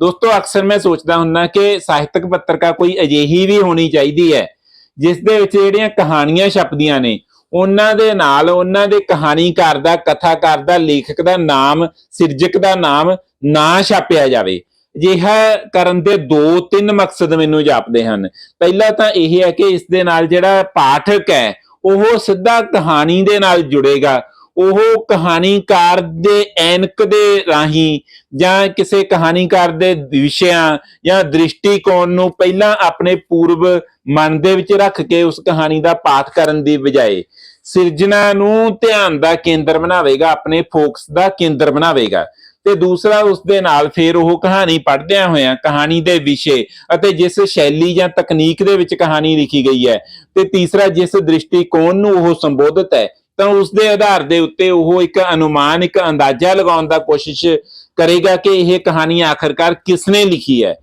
ਦੋਸਤੋ, ਅਕਸਰ ਮੈਂ ਸੋਚਦਾ ਹੁੰਦਾ ਕਿ ਸਾਹਿਤਕ ਪੱਤਰਕਾਰ ਕੋਈ ਅਜਿਹੀ ਵੀ ਹੋਣੀ ਚਾਹੀਦੀ ਹੈ, ਜਿਸ ਦੇ ਵਿੱਚ ਜਿਹੜੀਆਂ ਕਹਾਣੀਆਂ ਛਪਦੀਆਂ ਨੇ, ਉਹਨਾਂ ਦੇ ਨਾਲ ਉਹਨਾਂ ਦੇ ਕਹਾਣੀਕਾਰ ਦਾ, ਕਥਾਕਾਰ ਦਾ, ਲੇਖਕ ਦਾ ਨਾਮ, ਸਿਰਜਕ ਦਾ ਨਾਮ ਨਾ ਛਾਪਿਆ ਜਾਵੇ। ਅਜਿਹਾ ਕਰਨ ਦੇ ਦੋ ਤਿੰਨ ਮਕਸਦ ਮੈਨੂੰ ਜਾਪਦੇ ਹਨ। ਪਹਿਲਾ ਤਾਂ ਇਹ ਹੈ ਕਿ ਇਸ ਦੇ ਨਾਲ ਜਿਹੜਾ ਪਾਠਕ ਹੈ, ਉਹ ਸਿੱਧਾ ਕਹਾਣੀ ਦੇ ਨਾਲ ਜੁੜੇਗਾ। ਉਹ ਕਹਾਣੀਕਾਰ ਦੇ ਐਨਕ ਦੇ ਰਾਹੀਂ ਜਾਂ ਕਿਸੇ ਕਹਾਣੀਕਾਰ ਦੇ ਵਿਸ਼ਿਆਂ ਜਾਂ ਦ੍ਰਿਸ਼ਟੀਕੋਣ ਨੂੰ ਪਹਿਲਾਂ ਆਪਣੇ ਪੂਰਵ ਮਨ ਦੇ ਵਿੱਚ ਰੱਖ ਕੇ ਉਸ ਕਹਾਣੀ ਦਾ ਪਾਠ ਕਰਨ ਦੀ ਬਜਾਏ ਸਿਰਜਣਾ ਨੂੰ ਧਿਆਨ ਦਾ ਕੇਂਦਰ ਬਣਾਵੇਗਾ, ਆਪਣੇ ਫੋਕਸ ਦਾ ਕੇਂਦਰ ਬਣਾਵੇਗਾ ਤੇ ਦੂਸਰਾ ਉਸ ਦੇ ਨਾਲ ਫਿਰ ਉਹ ਕਹਾਣੀ ਪੜ੍ਹਦਿਆਂ ਹੋਇਆਂ ਕਹਾਣੀ ਦੇ ਵਿਸ਼ੇ ਅਤੇ ਜਿਸ ਸ਼ੈਲੀ ਜਾਂ ਤਕਨੀਕ ਦੇ ਵਿੱਚ ਕਹਾਣੀ ਲਿਖੀ ਗਈ ਹੈ ਤੇ ਤੀਸਰਾ ਜਿਸ ਦ੍ਰਿਸ਼ਟੀਕੋਣ ਨੂੰ ਉਹ ਸੰਬੋਧਿਤ ਹੈ ਤਾਂ ਉਸ ਦੇ ਆਧਾਰ ਦੇ ਉੱਤੇ ਉਹ ਇੱਕ ਅਨੁਮਾਨ ਇੱਕ ਅੰਦਾਜ਼ਾ ਲਗਾਉਣ ਦਾ ਕੋਸ਼ਿਸ਼ ਕਰੇਗਾ ਕਿ ਇਹ ਕਹਾਣੀ ਆਖਰਕਾਰ ਕਿਸ ਨੇ ਲਿਖੀ ਹੈ।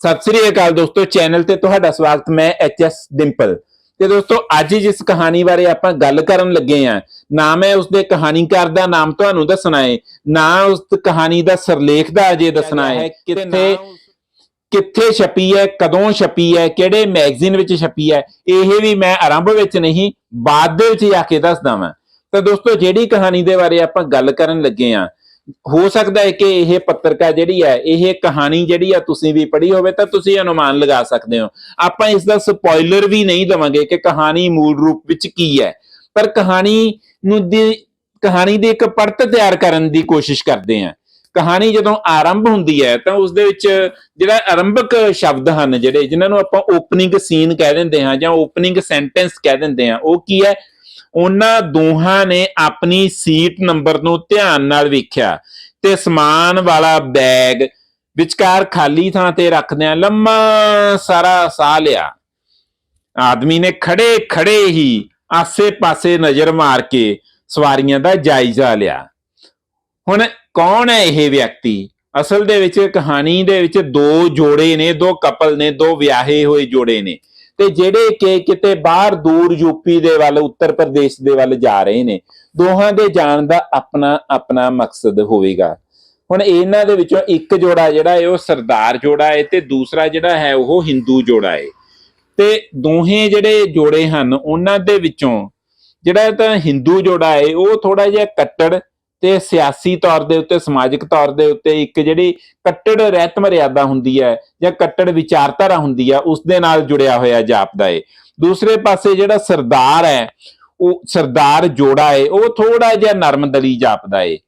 ਸਤਿ ਸ੍ਰੀ ਅਕਾਲ ਦੋਸਤੋ ਚੈਨਲ ਤੇ ਤੁਹਾਡਾ ਸਵਾਗਤ ਮੈਂ ਐਚ ਐਸ ਡਿੰਪਲ। ਤੇ ਦੋਸਤੋ ਅੱਜ ਜਿਸ ਕਹਾਣੀ ਬਾਰੇ ਆਪਾਂ ਗੱਲ ਕਰਨ ਲੱਗੇ ਆਂ ਨਾ ਮੈਂ ਉਸ ਦੇ ਕਹਾਣੀਕਾਰ ਦਾ ਨਾਮ ਤੁਹਾਨੂੰ ਦੱਸਣਾ ਹੈ ਨਾ ਉਸ ਕਹਾਣੀ ਦਾ ਸਰਲੇਖ ਦਾ ਅਜੇ ਦੱਸਣਾ ਹੈ ਕਿੱਥੇ ਕਿੱਥੇ ਛਪੀ ਹੈ, ਕਦੋਂ ਛਪੀ ਹੈ, ਕਿਹੜੇ ਮੈਗਜ਼ੀਨ ਵਿੱਚ ਛਪੀ ਹੈ, ਇਹ ਵੀ ਮੈਂ ਆਰੰਭ ਵਿੱਚ ਨਹੀਂ, ਬਾਅਦ ਦੇ ਵਿੱਚ ਜਾ ਕੇ ਦੱਸਦਾ ਵਾਂ। ਤਾਂ ਦੋਸਤੋ, ਜਿਹੜੀ ਕਹਾਣੀ ਦੇ ਬਾਰੇ ਆਪਾਂ ਗੱਲ ਕਰਨ ਲੱਗੇ ਆਂ ਹੋ ਸਕਦਾ ਹੈ ਕਿ ਇਹ ਪੱਤਰਕਾ ਜਿਹੜੀ ਹੈ, ਇਹ ਕਹਾਣੀ ਜਿਹੜੀ ਆ ਤੁਸੀਂ ਵੀ ਪੜ੍ਹੀ ਹੋਵੇ ਤਾਂ ਤੁਸੀਂ ਅਨੁਮਾਨ ਲਗਾ ਸਕਦੇ ਹੋ। ਆਪਾਂ ਇਸ ਦਾ ਸਪੋਇਲਰ ਵੀ ਨਹੀਂ ਦਵਾਂਗੇ ਕਿ ਕਹਾਣੀ ਮੂਲ ਰੂਪ ਵਿੱਚ ਕੀ ਹੈ। ਪਰ ਕਹਾਣੀ ਨੂੰ ਦੀ, ਕਹਾਣੀ ਦੀ ਇੱਕ ਪਰਤ ਤਿਆਰ ਕਰਨ ਦੀ ਕੋਸ਼ਿਸ਼ ਕਰਦੇ ਹਾਂ। ਕਹਾਣੀ ਜਦੋਂ ਆਰੰਭ ਹੁੰਦੀ ਹੈ ਤਾਂ ਉਸ ਦੇ ਵਿੱਚ ਜਿਹੜਾ ਆਰੰਭਕ ਸ਼ਬਦ ਹਨ ਜਿਹੜੇ, ਜਿਨ੍ਹਾਂ ਨੂੰ ਆਪਾਂ ਓਪਨਿੰਗ ਸੀਨ ਕਹਿ ਦਿੰਦੇ ਹਾਂ ਜਾਂ ਓਪਨਿੰਗ ਸੈਂਟੈਂਸ ਕਹਿ ਦਿੰਦੇ ਹਾਂ, ਉਹ ਕੀ ਹੈ? ਉਹਨਾਂ ਦੋਹਾਂ ਨੇ ਆਪਣੀ ਸੀਟ ਨੰਬਰ ਨੂੰ ਧਿਆਨ ਨਾਲ ਵੇਖਿਆ ਤੇ ਸਮਾਨ ਵਾਲਾ ਬੈਗ ਵਿਚਕਾਰ ਖਾਲੀ ਥਾਂ ਤੇ ਰੱਖਦਿਆਂ ਲੰਮਾ ਸਾਰਾ ਸਾਹ ਲਿਆ। ਆਦਮੀ ਨੇ ਖੜੇ ਖੜੇ ਹੀ ਆਸੇ-ਪਾਸੇ ਨਜ਼ਰ ਮਾਰ ਕੇ ਸਵਾਰੀਆਂ ਦਾ ਜਾਇਜ਼ਾ ਲਿਆ। ਹੁਣ ਕੌਣ ਹੈ ਇਹ ਵਿਅਕਤੀ? ਅਸਲ ਦੇ ਵਿੱਚ ਕਹਾਣੀ ਦੇ ਵਿੱਚ ਦੋ ਜੋੜੇ ਨੇ, ਦੋ ਕਪਲ ਨੇ, ਦੋ ਵਿਆਹੇ ਹੋਏ ਜੋੜੇ ਨੇ। ਤੇ ਜਿਹੜੇ ਕਿ ਕਿਤੇ ਬਾਹਰ ਦੂਰ ਯੂਪੀ ਦੇ ਵੱਲ, ਉੱਤਰ ਪ੍ਰਦੇਸ਼ ਦੇ ਵੱਲ ਜਾ ਰਹੇ ਨੇ, ਦੋਹਾਂ ਦੇ ਜਾਣ ਦਾ ਆਪਣਾ ਆਪਣਾ ਮਕਸਦ ਹੋਵੇਗਾ। ਹੁਣ ਇਹਨਾਂ ਦੇ ਵਿੱਚੋਂ ਇੱਕ ਜੋੜਾ ਜਿਹੜਾ ਹੈ, ਉਹ ਸਰਦਾਰ ਜੋੜਾ ਹੈ ਤੇ ਦੂਸਰਾ ਜਿਹੜਾ ਹੈ, ਉਹ ਹਿੰਦੂ ਜੋੜਾ ਹੈ। ਤੇ ਦੋਹੇ ਜਿਹੜੇ ਜੋੜੇ ਹਨ, ਉਹਨਾਂ ਦੇ ਵਿੱਚੋਂ ਜਿਹੜਾ ਤਾਂ ਹਿੰਦੂ ਜੋੜਾ ਹੈ, ਉਹ ਥੋੜਾ ਜਿਹਾ ਕੱਟੜ ਤੇ ਸਿਆਸੀ ਤੌਰ ਦੇ ਉੱਤੇ, ਸਮਾਜਿਕ ਤੌਰ ਦੇ ਉੱਤੇ ਇੱਕ ਜਿਹੜੀ ਕੱਟੜ ਰਹਿਤ ਮਰਿਆਦਾ ਹੁੰਦੀ ਹੈ ਜਾਂ ਕੱਟੜ ਵਿਚਾਰਧਾਰਾ ਹੁੰਦੀ ਹੈ, ਉਸ ਦੇ ਨਾਲ ਜੁੜਿਆ ਹੋਇਆ ਜਾਪਦਾ ਏ। ਦੂਸਰੇ ਪਾਸੇ ਜਿਹੜਾ ਸਰਦਾਰ ਹੈ, ਉਹ ਸਰਦਾਰ ਜੋੜਾ ਹੈ ਉਹ ਥੋੜਾ ਜਿਹਾ ਨਰਮ ਦਲੀ ਜਾਪਦਾ ਏ।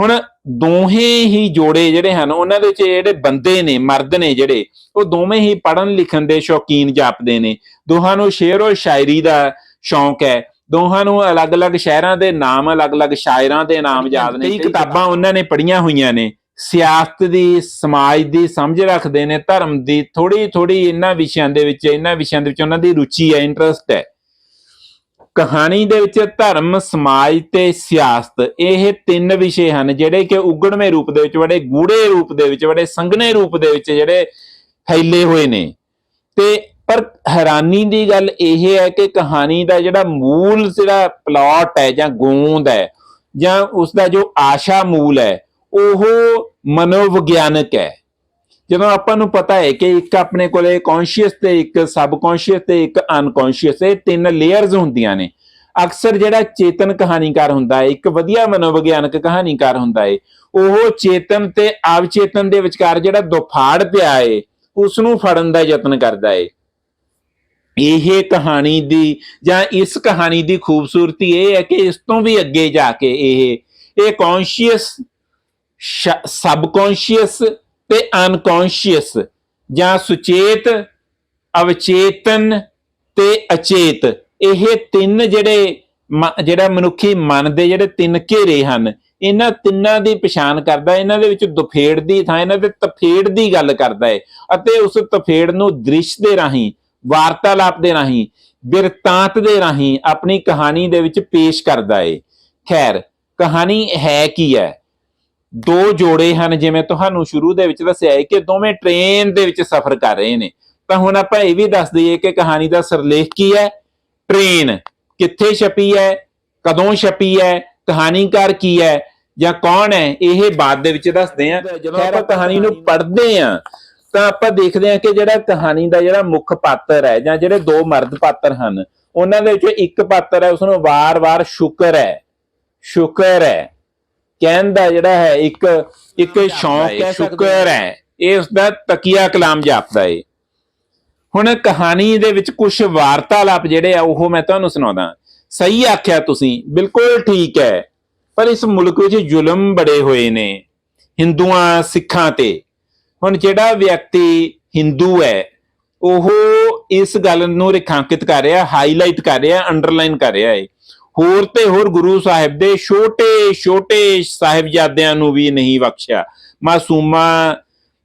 ਹੁਣ ਦੋਹੇ ਹੀ ਜੋੜੇ ਜਿਹੜੇ ਹਨ, ਉਹਨਾਂ ਦੇ ਵਿੱਚ ਜਿਹੜੇ ਬੰਦੇ ਨੇ, ਮਰਦ ਨੇ ਜਿਹੜੇ, ਉਹ ਦੋਵੇਂ ਹੀ ਪੜ੍ਹਨ ਲਿਖਣ ਦੇ ਸ਼ੌਕੀਨ ਜਾਪਦੇ ਨੇ। ਦੋਹਾਂ ਨੂੰ ਸ਼ੇਰ ਔਰ ਸ਼ਾਇਰੀ ਦਾ ਸ਼ੌਂਕ ਹੈ। ਦੋਹਾਂ ਨੂੰ ਅਲੱਗ-ਅਲੱਗ ਸ਼ਹਿਰਾਂ ਦੇ ਨਾਮ ਅਲੱਗ-ਅਲੱਗ ਸ਼ਾਇਰਾਂ ਦੇ ਨਾਮ ਯਾਦ ਨੇ। ਕਈ ਕਿਤਾਬਾਂ ਉਹਨਾਂ ਨੇ ਪੜ੍ਹੀਆਂ ਹੋਈਆਂ ਨੇ। ਸਿਆਸਤ ਦੀ ਸਮਾਜ ਦੀ ਸਮਝ ਰੱਖਦੇ ਨੇ ਧਰਮ ਦੀ ਥੋੜੀ ਥੋੜੀ ਇਹਨਾਂ ਵਿਸ਼ਿਆਂ ਦੇ ਵਿੱਚ ਇਹਨਾਂ ਵਿਸ਼ਿਆਂ ਦੇ ਵਿੱਚ ਉਹਨਾਂ ਦੀ ਰੁਚੀ ਹੈ ਇੰਟਰਸਟ ਹੈ। ਕਹਾਣੀ ਦੇ ਵਿੱਚ ਧਰਮ ਸਮਾਜ ਤੇ ਸਿਆਸਤ ਇਹ ਤਿੰਨ ਵਿਸ਼ੇ ਹਨ ਜਿਹੜੇ ਕਿ ਉਗੜਵੇਂ ਰੂਪ ਦੇ ਵਿੱਚ ਬੜੇ ਗੂੜੇ ਰੂਪ ਦੇ ਵਿੱਚ ਬੜੇ ਸੰਘਣੇ ਰੂਪ ਦੇ ਵਿੱਚ ਜਿਹੜੇ ਫੈਲੇ ਹੋਏ ਨੇ। ਤੇ ਪਰ ਹੈਰਾਨੀ ਦੀ ਗੱਲ ਇਹ ਹੈ ਕਿ ਕਹਾਣੀ ਦਾ ਜਿਹੜਾ ਮੂਲ ਜਿਹੜਾ ਪਲਾਟ ਹੈ ਜਾਂ ਗੋਂਦ ਹੈ ਜਾਂ ਉਸ ਦਾ ਜੋ ਆਸ਼ਾ ਮੂਲ ਹੈ, ਉਹ ਮਨੋਵਿਗਿਆਨਕ ਹੈ। ਜਦੋਂ ਆਪਾਂ ਨੂੰ ਪਤਾ ਹੈ ਕਿ ਇੱਕ ਆਪਣੇ ਕੋਲੇ ਕੌਨਸ਼ੀਅਸ ਤੇ ਇੱਕ ਸਬ ਸਬਕੌਨਸ਼ੀਅਸ ਤੇ ਇੱਕ ਅਨਕੌਨਸ਼ੀਅਸ ਇਹ ਤਿੰਨ ਲੇਅਰਸ ਹੁੰਦੀਆਂ ਨੇ। ਅਕਸਰ ਜਿਹੜਾ ਚੇਤਨ ਕਹਾਣੀਕਾਰ ਹੁੰਦਾ ਹੈ, ਇੱਕ ਵਧੀਆ ਮਨੋਵਿਗਿਆਨਕ ਕਹਾਣੀਕਾਰ ਹੁੰਦਾ ਹੈ, ਉਹ ਚੇਤਨ ਤੇ ਅਵਚੇਤਨ ਦੇ ਵਿਚਕਾਰ ਜਿਹੜਾ ਦੁਫਾੜ ਪਿਆ ਹੈ ਉਸ ਨੂੰ ਫੜਨ ਦਾ ਯਤਨ ਕਰਦਾ ਹੈ। ਇਹ ਕਹਾਣੀ ਦੀ ਜਾਂ ਇਸ ਕਹਾਣੀ ਦੀ ਖੂਬਸੂਰਤੀ ਇਹ ਹੈ ਕਿ ਇਸ ਤੋਂ ਵੀ ਅੱਗੇ ਜਾ ਕੇ ਇਹ ਇਹ ਕੌਨਸ਼ੀਅਸ ਸਬਕੌਨਸ਼ੀਅਸ ਤੇ ਅਨਕੌਨਸ਼ੀਅਸ ਜਾਂ ਸੁਚੇਤ, ਅਵਚੇਤਨ ਤੇ ਅਚੇਤ ਇਹ ਤਿੰਨ ਜਿਹੜੇ ਮ- ਜਿਹੜਾ ਮਨੁੱਖੀ ਮਨ ਦੇ ਜਿਹੜੇ ਤਿੰਨ ਘੇਰੇ ਹਨ, ਇਹਨਾਂ ਤਿੰਨਾਂ ਦੀ ਪਛਾਣ ਕਰਦਾ ਹੈ। ਇਹਨਾਂ ਦੇ ਵਿੱਚ ਦੁਫੇੜ ਦੀ ਥਾਂ, ਇਹਨਾਂ ਦੇ ਤਫੇੜ ਦੀ ਗੱਲ ਕਰਦਾ ਹੈ ਅਤੇ ਉਸ ਤਫੇੜ ਨੂੰ ਦ੍ਰਿਸ਼ ਦੇ ਰਾਹੀਂ ਵਾਰਤਾਲਾਪ ਦੇ ਰਾਹੀਂ ਬਿਰਤਾਂਤ ਦੇ ਰਾਹੀਂ ਆਪਣੀ ਕਹਾਣੀ ਦੇ ਵਿੱਚ ਪੇਸ਼ ਕਰਦਾ ਹੈ ਖੈਰ ਕਹਾਣੀ ਹੈ ਕੀ ਹੈ? ਦੋ ਜੋੜੇ ਹਨ ਜਿਵੇਂ ਤੁਹਾਨੂੰ ਸ਼ੁਰੂ ਦੇ ਵਿੱਚ ਦੱਸਿਆ ਹੈ ਕਿ ਦੋਵੇਂ ਟ੍ਰੇਨ ਦੇ ਵਿੱਚ ਸਫ਼ਰ ਕਰ ਰਹੇ ਨੇ। ਤਾਂ ਹੁਣ ਆਪਾਂ ਇਹ ਵੀ ਦੱਸ ਦਈਏ ਕਿ ਕਹਾਣੀ ਦਾ ਸਰਲੇਖ ਕੀ ਹੈ? ਟ੍ਰੇਨ ਕਿੱਥੇ ਛਪੀ ਹੈ? ਕਦੋਂ ਛਪੀ ਹੈ? ਕਹਾਣੀਕਾਰ ਕੀ ਹੈ? ਜਾਂ ਕੌਣ ਹੈ? ਇਹ ਬਾਅਦ ਦੇ ਵਿੱਚ ਦੱਸਦੇ ਆ ਜਦੋਂ ਆਪਾਂ ਕਹਾਣੀ ਨੂੰ ਪੜ੍ਹਦੇ ਆ ਤਾਂ ਆਪਾਂ ਦੇਖਦੇ ਆ ਕਿ ਜਿਹੜਾ ਕਹਾਣੀ ਦਾ ਜਿਹੜਾ ਮੁੱਖ ਪਾਤਰ ਹੈ ਜਾਂ ਜਿਹੜੇ ਦੋ ਮਰਦ ਪਾਤਰ ਹਨ ਉਹਨਾਂ ਦੇ ਵਿੱਚੋਂ ਇੱਕ ਪਾਤਰ ਹੈ ਉਸ ਨੂੰ ਵਾਰ-ਵਾਰ ਸ਼ੁਕਰ ਹੈ ਸ਼ੁਕਰ ਹੈ। ਕਹਿਣ ਦਾ ਜਿਹੜਾ ਹੈ ਇੱਕ ਇੱਕ ਸ਼ੌਂਕ ਹੈ ਸ਼ੁਕਰ ਹੈ। ਇਹ ਉਸ ਦਾ ਤਕੀਆ ਕਲਾਮ ਜਾਪਦਾ ਹੈ ਹੁਣ ਕਹਾਣੀ ਦੇ ਵਿੱਚ ਕੁਝ ਵਾਰਤਾਲਾਪ ਜਿਹੜੇ ਆ ਉਹ ਮੈਂ ਤੁਹਾਨੂੰ ਸੁਣਾਉਂਦਾ। ਸਹੀ ਆਖਿਆ ਤੁਸੀਂ ਬਿਲਕੁਲ ਠੀਕ ਹੈ। ਪਰ ਇਸ ਮੁਲਕ ਵਿੱਚ ਜ਼ੁਲਮ ਬੜੇ ਹੋਏ ਨੇ ਹਿੰਦੂਆਂ ਸਿੱਖਾਂ ਤੇ। ਹੁਣ ਜਿਹੜਾ ਵਿਅਕਤੀ ਹਿੰਦੂ ਹੈ, ਉਹ ਇਸ ਗੱਲ ਨੂੰ ਰੇਖਾਂਕਿਤ ਕਰ ਰਿਹਾ ਹਾਈਲਾਈਟ ਕਰ ਰਿਹਾ ਅੰਡਰਲਾਈਨ ਕਰ ਰਿਹਾ ਹੈ। ਹੋਰ ਤੇ ਹੋਰ ਗੁਰੂ ਸਾਹਿਬ ਦੇ ਛੋਟੇ ਛੋਟੇ ਸਾਹਿਬਜ਼ਾਦਿਆਂ ਨੂੰ ਵੀ ਨਹੀਂ ਬਖਸ਼ਿਆ। ਮਾਸੂਮਾਂ,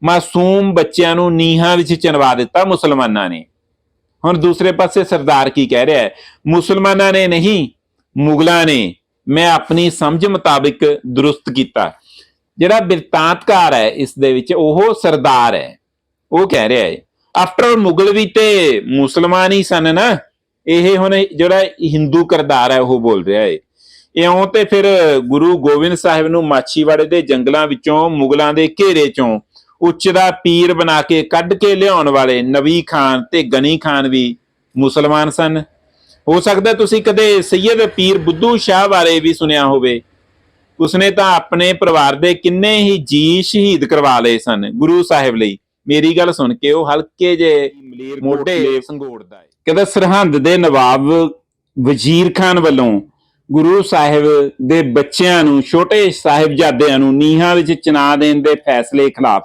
ਮਾਸੂਮ ਬੱਚਿਆਂ ਨੂੰ ਨੀਹਾਂ ਵਿੱਚ ਚਿਣਵਾ ਦਿੱਤਾ ਮੁਸਲਮਾਨਾਂ ਨੇ। ਹੁਣ ਦੂਸਰੇ ਪਾਸੇ ਸਰਦਾਰ ਕੀ ਕਹਿ ਰਿਹਾ ਹੈ? ਮੁਸਲਮਾਨਾਂ ਨੇ ਨਹੀਂ, ਮੁਗਲਾਂ ਨੇ। ਮੈਂ ਆਪਣੀ ਸਮਝ ਮੁਤਾਬਿਕ ਦਰੁਸਤ ਕੀਤਾ। ਜਿਹੜਾ ਬਿਰਤਾਂਤਕਾਰ ਹੈ, ਇਸ ਦੇ ਵਿੱਚ ਉਹ ਸਰਦਾਰ ਹੈ। ਉਹ ਕਹਿ ਰਿਹਾ ਹੈ ਆਫਟਰ ਮੁਗਲ ਵੀ ਤੇ ਮੁਸਲਮਾਨ ਹੀ ਸਨ ਨਾ। ਇਹ ਹੁਣ ਜਿਹੜਾ ਹਿੰਦੂ ਕਰਦਾਰ ਹੈ, ਉਹ ਬੋਲ ਰਿਹਾ ਹੈ। ਇਉਂ ਤੇ ਫਿਰ ਗੁਰੂ ਗੋਬਿੰਦ ਸਾਹਿਬ ਨੂੰ ਮਾਛੀਵਾੜੇ ਦੇ ਜੰਗਲਾਂ ਵਿੱਚੋਂ, ਮੁਗਲਾਂ ਦੇ ਘੇਰੇ ਚੋਂ ਉੱਚ ਦਾ ਪੀਰ ਬਣਾ ਕੇ ਕੱਢ ਕੇ ਲਿਆਉਣ ਵਾਲੇ ਨਵੀ ਖਾਨ ਤੇ ਗਨੀ ਖਾਨ ਵੀ ਮੁਸਲਮਾਨ ਸਨ। ਹੋ ਸਕਦਾ ਤੁਸੀਂ ਕਦੇ ਸੈਯਦ ਪੀਰ ਬੁੱਧੂ ਸ਼ਾਹ ਬਾਰੇ ਵੀ ਸੁਣਿਆ ਹੋਵੇ। ਉਸਨੇ ਤਾਂ ਆਪਣੇ ਪਰਿਵਾਰ ਦੇ ਕਿੰਨੇ ਹੀ ਜੀ ਸ਼ਹੀਦ ਕਰਵਾ ਲਏ ਸਨ ਗੁਰੂ ਸਾਹਿਬ ਲਈ। ਮੇਰੀ ਗੱਲ ਸੁਣ ਕੇ ਉਹ ਹਲਕੇ ਜੇ ਮੋਢੇ ਸੰਗੋੜਦਾ ਹੈ। ਕਹਿੰਦਾ ਸਰਹੰਦ ਦੇ ਨਵਾਬ ਵਜ਼ੀਰ ਖਾਨ ਵੱਲੋਂ ਗੁਰੂ ਸਾਹਿਬ ਦੇ ਬੱਚਿਆਂ ਨੂੰ ਛੋਟੇ ਸਾਹਿਬਜ਼ਾਦਿਆਂ ਨੂੰ ਨੀਹਾਂ ਵਿੱਚ ਚਿਣਾ ਦੇਣ ਦੇ ਫੈਸਲੇ ਖਿਲਾਫ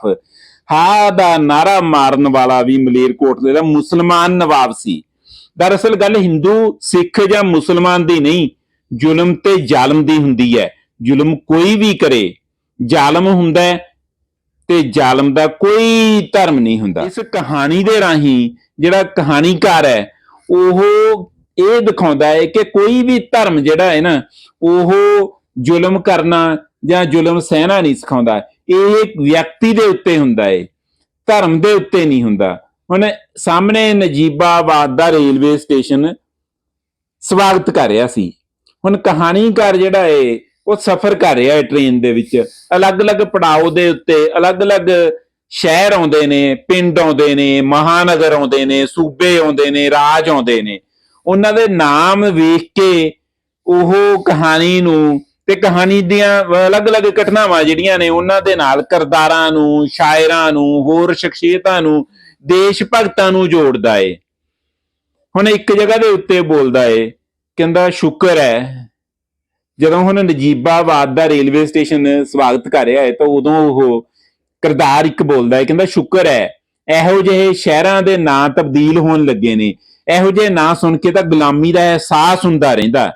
ਹਾਂ ਦਾ ਨਾਰਾ ਮਾਰਨ ਵਾਲਾ ਵੀ ਮਲੇਰਕੋਟਲੇ ਦਾ ਮੁਸਲਮਾਨ ਨਵਾਬ ਸੀ। ਦਰਅਸਲ ਗੱਲ ਹਿੰਦੂ ਸਿੱਖ ਜਾਂ ਮੁਸਲਮਾਨ ਦੀ ਨਹੀਂ ਜ਼ੁਲਮ ਤੇ ਜ਼ਾਲਮ ਦੀ ਹੁੰਦੀ ਹੈ। ਜ਼ੁਲਮ ਕੋਈ ਵੀ ਕਰੇ, ਜ਼ਾਲਮ ਹੁੰਦਾ ਤੇ ਜ਼ਾਲਮ ਦਾ ਕੋਈ ਧਰਮ ਨਹੀਂ ਹੁੰਦਾ। ਇਸ ਕਹਾਣੀ ਦੇ ਰਾਹੀਂ ਜਿਹੜਾ ਕਹਾਣੀਕਾਰ ਹੈ, ਉਹ ਇਹ ਦਿਖਾਉਂਦਾ ਹੈ ਕਿ ਕੋਈ ਵੀ ਧਰਮ ਜਿਹੜਾ ਹੈ ਨਾ, ਉਹ ਜ਼ੁਲਮ ਕਰਨਾ ਜਾਂ ਜ਼ੁਲਮ ਸਹਿਣਾ ਨਹੀਂ ਸਿਖਾਉਂਦਾ। ਇਹ ਇੱਕ ਵਿਅਕਤੀ ਦੇ ਉੱਤੇ ਹੁੰਦਾ ਹੈ, ਧਰਮ ਦੇ ਉੱਤੇ ਨਹੀਂ ਹੁੰਦਾ। ਹੁਣ ਸਾਹਮਣੇ ਨਜੀਬਾਬਾਦ ਦਾ ਰੇਲਵੇ ਸਟੇਸ਼ਨ ਸਵਾਗਤ ਕਰ ਰਿਹਾ ਸੀ। ਹੁਣ ਕਹਾਣੀਕਾਰ ਜਿਹੜਾ ਹੈ ਉਹ ਸਫ਼ਰ ਕਰ ਰਿਹਾ ਹੈ ਟ੍ਰੇਨ ਦੇ ਵਿੱਚ। ਅਲੱਗ-ਅਲੱਗ ਪੜਾਅ ਦੇ ਉੱਤੇ, ਅਲੱਗ-ਅਲੱਗ ਸ਼ਹਿਰ ਆਉਂਦੇ ਨੇ, ਪਿੰਡ ਆਉਂਦੇ ਨੇ, ਮਹਾਨਗਰ ਆਉਂਦੇ ਨੇ, ਸੂਬੇ ਆਉਂਦੇ ਨੇ, ਰਾਜ ਆਉਂਦੇ ਨੇ। ਉਹਨਾਂ ਦੇ ਨਾਮ ਵੇਖ ਕੇ ਉਹ ਕਹਾਣੀ ਨੂੰ ਤੇ ਕਹਾਣੀ ਦੀਆਂ ਅਲੱਗ-ਅਲੱਗ ਘਟਨਾਵਾਂ ਜਿਹੜੀਆਂ ਨੇ ਉਹਨਾਂ ਦੇ ਨਾਲ ਕਰਦਾਰਾਂ ਨੂੰ, ਸ਼ਾਇਰਾਂ ਨੂੰ, ਹੋਰ ਸ਼ਖਸੀਅਤਾਂ ਨੂੰ, ਦੇਸ਼ ਭਗਤਾਂ ਨੂੰ ਜੋੜਦਾ ਏ। ਹੁਣ ਇੱਕ ਜਗ੍ਹਾ ਦੇ ਉੱਤੇ ਬੋਲਦਾ ਏ, ਕਹਿੰਦਾ ਸ਼ੁਕਰ ਹੈ ਜਦੋਂ ਹੁਣ ਨਜੀਬਾਬਾਦ ਦਾ ਰੇਲਵੇ ਸਟੇਸ਼ਨ ਸਵਾਗਤ ਕਰ ਰਿਹਾ ਹੈ, ਤਾਂ ਉਦੋਂ ਉਹ ਕਰਦਾਰ ਇੱਕ ਬੋਲਦਾ ਹੈ, ਕਹਿੰਦਾ ਸ਼ੁਕਰ ਹੈ, ਇਹੋ ਜਿਹੇ ਸ਼ਹਿਰਾਂ ਦੇ ਨਾਂ ਤਬਦੀਲ ਹੋਣ ਲੱਗੇ ਨੇ। ਇਹੋ ਜਿਹੇ ਨਾਂ ਸੁਣ ਕੇ ਤਾਂ ਗੁਲਾਮੀ ਦਾ ਅਹਿਸਾਸ ਹੁੰਦਾ ਰਹਿੰਦਾ।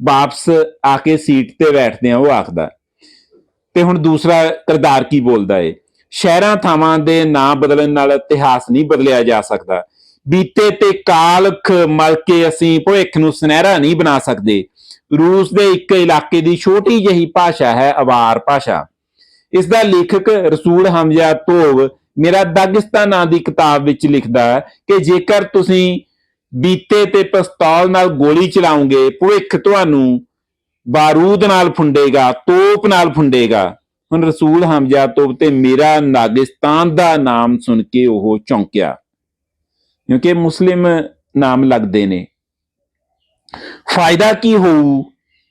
ਵਾਪਸ ਆ ਕੇ ਸੀਟ ਤੇ ਬੈਠਦੇ ਆ ਉਹ ਆਖਦਾ ਤੇ ਹੁਣ ਦੂਸਰਾ ਕਰਦਾਰ ਕੀ ਬੋਲਦਾ ਏ ਸ਼ਹਿਰਾਂ ਥਾਵਾਂ ਦੇ ਨਾਂ ਬਦਲਣ ਨਾਲ ਇਤਿਹਾਸ ਨਹੀਂ ਬਦਲਿਆ ਜਾ ਸਕਦਾ। ਬੀਤੇ ਤੇ ਕਾਲਖ ਮਲ ਕੇ ਅਸੀਂ ਭਵਿੱਖ ਨੂੰ ਸੁਨਹਿਰਾ ਨਹੀਂ ਬਣਾ ਸਕਦੇ। ਰੂਸ ਦੇ ਇੱਕ ਇਲਾਕੇ ਦੀ ਛੋਟੀ ਜਿਹੀ ਭਾਸ਼ਾ ਹੈ ਅਵਾਰ ਭਾਸ਼ਾ। ਇਸ ਦਾ ਲੇਖਕ ਰਸੂਲ ਹਮਜ਼ਾ ਤੋਬ ਮੇਰਾ ਦਾਗਿਸਤਾਨ ਨਾਂ ਦੀ ਕਿਤਾਬ ਵਿੱਚ ਲਿਖਦਾ ਹੈ ਕਿ ਜੇਕਰ ਤੁਸੀਂ ਬੀਤੇ ਤੇ ਪਿਸਤੌਲ ਨਾਲ ਗੋਲੀ ਚਲਾਉਂਗੇ, ਭਵਿੱਖ ਤੁਹਾਨੂੰ ਬਾਰੂਦ ਨਾਲ ਫੁੰਡੇਗਾ, ਤੋਪ ਨਾਲ ਫੁੰਡੇਗਾ। ਹੁਣ ਰਸੂਲ ਹਮਜ਼ਾ ਤੋਬ ਤੇ ਮੇਰਾ ਨਾਗਿਸਤਾਨ ਦਾ ਨਾਮ ਸੁਣ ਕੇ ਉਹ ਚੌਂਕਿਆ। ਕਿਉਂਕਿ ਮੁਸਲਿਮ ਨਾਮ ਲੱਗਦੇ ਨੇ। ਫਾਇਦਾ ਕੀ ਹੋਊ?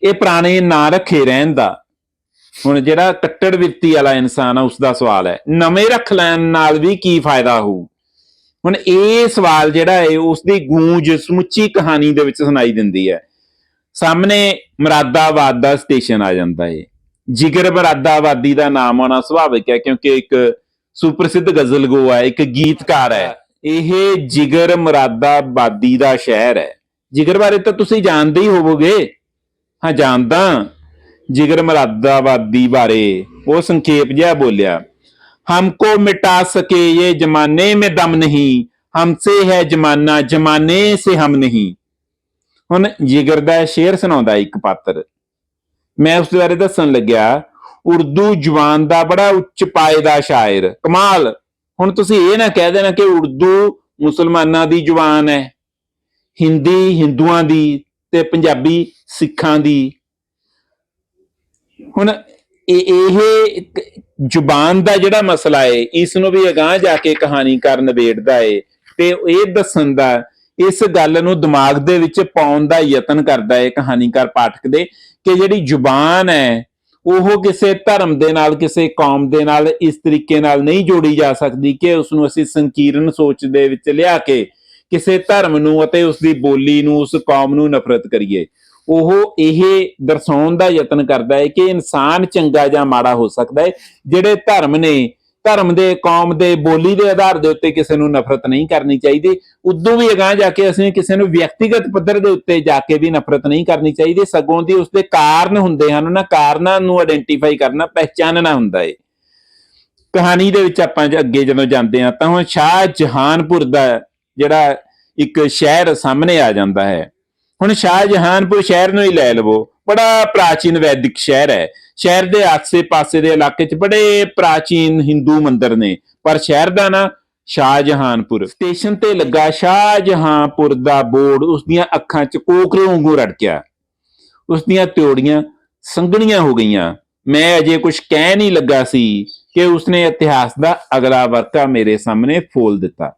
ਇਹ ਪੁਰਾਣੇ ਨਾ ਰੱਖੇ ਰਹਿਣ ਦਾ। ਹੁਣ ਜਿਹੜਾ ਕੱਟੜ ਵਿਰਤੀ ਵਾਲਾ ਇਨਸਾਨ ਆ ਉਸ ਦਾ ਸਵਾਲ ਹੈ। ਨਵੇਂ ਰੱਖ ਲੈਣ ਨਾਲ ਵੀ ਕੀ ਫਾਇਦਾ ਹੋਊ? ਹੁਣ ਇਹ ਸਵਾਲ ਜਿਹੜਾ ਹੈ ਉਸ ਦੀ ਗੂੰਜ, ਸਮੁੱਚੀ ਕਹਾਣੀ ਦੇ ਵਿੱਚ ਸੁਣਾਈ ਦਿੰਦੀ ਹੈ। ਸਾਹਮਣੇ ਮਰਾਦਾਬਾਦ ਦਾ ਸਟੇਸ਼ਨ ਆ ਜਾਂਦਾ ਹੈ ਜਿਗਰ ਮਰਾਦਾਬਾਦੀ ਦਾ ਨਾਮ ਆਉਣਾ ਸੁਭਾਵਿਕ ਹੈ, ਕਿਉਂਕਿ ਇੱਕ ਸੁਪ੍ਰਸਿੱਧ ਗਜ਼ਲ ਹੈ ਇੱਕ ਗੀਤਕਾਰ ਹੈ। ਇਹ ਜਿਗਰ ਮਰਾਦਾਬਾਦੀ ਦਾ ਸ਼ਹਿਰ ਹੈ। ਜਿਗਰ ਬਾਰੇ ਤਾਂ ਤੁਸੀਂ ਜਾਣਦੇ ਹੀ ਹੋਵੋਗੇ ਹਾਂ ਜਾਣਦਾ ਜਿਗਰ ਮਰਾਦਾਬਾਦੀ ਬਾਰੇ ਉਹ ਸੰਖੇਪ ਜਿਹਾ ਬੋਲਿਆ हमको मिटा सके ये जमाने में दम नहीं हमसे है जमाना जमाने से हम नहीं ਹੁਣ ਜਿਗਰ ਦਾ ਸ਼ੇਰ ਸੁਣਾਉਂਦਾ ਇੱਕ ਪਾਤਰ ਮੈਂ ਉਸ ਬਾਰੇ ਦੱਸਣ ਲੱਗਿਆ ਉਰਦੂ ਜਵਾਨ ਦਾ ਬੜਾ ਉੱਚ ਪਾਏ ਦਾ ਸ਼ਾਇਰ ਕਮਾਲ ਹੁਣ ਤੁਸੀਂ ਇਹ ਨਾ ਕਹਿ ਦੇਣਾ ਕਿ ਉਰਦੂ ਮੁਸਲਮਾਨਾਂ ਦੀ ਜ਼ੁਬਾਨ ਹੈ ਹਿੰਦੀ, ਹਿੰਦੂਆਂ ਦੀ ਤੇ ਪੰਜਾਬੀ ਸਿੱਖਾਂ ਦੀ। ਹੁਣ ਇਹ ਇਹ ਜ਼ੁਬਾਨ ਦਾ ਜਿਹੜਾ ਮਸਲਾ ਹੈ ਇਸ ਨੂੰ ਵੀ ਅਗਾਹ ਜਾ ਕੇ ਕਹਾਣੀਕਾਰ ਨਿਬੇੜਦਾ ਏ ਤੇ ਇਹ ਦੱਸਣ ਦਾ, ਇਸ ਗੱਲ ਨੂੰ ਦਿਮਾਗ ਦੇ ਵਿੱਚ ਪਾਉਣ ਦਾ ਯਤਨ ਕਰਦਾ ਏ ਕਹਾਣੀਕਾਰ ਪਾਠਕ ਦੇ ਕਿ ਜਿਹੜੀ ਜ਼ੁਬਾਨ ਹੈ, ਉਹ ਕਿਸੇ ਧਰਮ ਦੇ ਨਾਲ, ਕਿਸੇ ਕੌਮ ਦੇ ਨਾਲ ਇਸ ਤਰੀਕੇ ਨਾਲ ਨਹੀਂ ਜੋੜੀ ਜਾ ਸਕਦੀ ਕਿ ਉਸ ਨੂੰ ਅਸੀਂ ਸੰਕੀਰਨ ਸੋਚ ਦੇ ਵਿੱਚ ਲਿਆ ਕੇ ਕਿਸੇ ਧਰਮ ਨੂੰ ਅਤੇ ਉਸ ਦੀ ਬੋਲੀ ਨੂੰ, ਉਸ ਕੌਮ ਨੂੰ ਨਫ਼ਰਤ ਕਰੀਏ। ਉਹ ਇਹ ਦਰਸਾਉਣ ਦਾ ਯਤਨ ਕਰਦਾ ਹੈ ਕਿ ਇਨਸਾਨ ਚੰਗਾ ਜਾਂ ਮਾੜਾ ਹੋ ਸਕਦਾ ਹੈ। ਜਿਹੜੇ ਧਰਮ ਨੇ, ਧਰਮ ਦੇ, ਕੌਮ ਦੇ, ਬੋਲੀ ਦੇ ਆਧਾਰ ਦੇ ਉੱਤੇ ਕਿਸੇ ਨੂੰ ਨਫ਼ਰਤ ਨਹੀਂ ਕਰਨੀ ਚਾਹੀਦੀ, ਉਦੋਂ ਵੀ ਅਗਾਹ ਜਾ ਕੇ ਅਸੀਂ ਕਿਸੇ ਨੂੰ ਵਿਅਕਤੀਗਤ ਪੱਧਰ ਦੇ ਉੱਤੇ ਜਾ ਕੇ ਵੀ ਨਫ਼ਰਤ ਨਹੀਂ ਕਰਨੀ ਚਾਹੀਦੀ। ਸਗੋਂ ਦੀ ਉਸਦੇ ਕਾਰਨ ਹੁੰਦੇ ਹਨ, ਉਹਨਾਂ ਕਾਰਨਾਂ ਨੂੰ ਆਇਡੈਂਟੀਫਾਈ ਕਰਨਾ, ਪਹਿਚਾਨਣਾ ਹੁੰਦਾ ਹੈ। ਕਹਾਣੀ ਦੇ ਵਿੱਚ ਆਪਾਂ ਅੱਗੇ ਜਦੋਂ ਜਾਂਦੇ ਹਾਂ, ਤਾਂ ਹੁਣ ਸ਼ਾਹ ਜਹਾਨਪੁਰ ਦਾ ਜਿਹੜਾ ਇੱਕ ਸ਼ਹਿਰ ਸਾਹਮਣੇ ਆ ਜਾਂਦਾ ਹੈ। ਹੁਣ ਸ਼ਾਹ ਜਹਾਨਪੁਰ ਸ਼ਹਿਰ ਨੂੰ ਹੀ ਲੈ ਲਵੋ। ਬੜਾ ਪ੍ਰਾਚੀਨ ਵੈਦਿਕ ਸ਼ਹਿਰ ਹੈ। ਸ਼ਹਿਰ ਦੇ ਆਸੇ-ਪਾਸੇ ਦੇ ਇਲਾਕੇ 'ਚ ਬੜੇ ਪ੍ਰਾਚੀਨ ਹਿੰਦੂ ਮੰਦਿਰ ਨੇ। ਪਰ ਸ਼ਹਿਰ ਦਾ ਨਾਂ ਸ਼ਾਹਜਹਾਨਪੁਰ। ਸਟੇਸ਼ਨ ਤੇ ਲੱਗਾ ਸ਼ਾਹਜਹਾਨਪੁਰ ਦਾ ਬੋਰਡ ਉਸ ਦੀਆਂ ਅੱਖਾਂ 'ਚ ਕੋਕਰੇ ਵਾਂਗੂ ਰੜਕਿਆ ਉਸ ਦੀਆਂ ਤਿਉੜੀਆਂ ਸੰਘਣੀਆਂ ਹੋ ਗਈਆਂ। ਮੈਂ ਅਜੇ ਕੁਝ ਕਹਿ ਨਹੀਂ ਲੱਗਾ ਸੀ ਕਿ ਉਸਨੇ ਇਤਿਹਾਸ ਦਾ ਅਗਲਾ ਵਰਕਾ ਮੇਰੇ ਸਾਹਮਣੇ ਫੋਲ ਦਿੱਤਾ।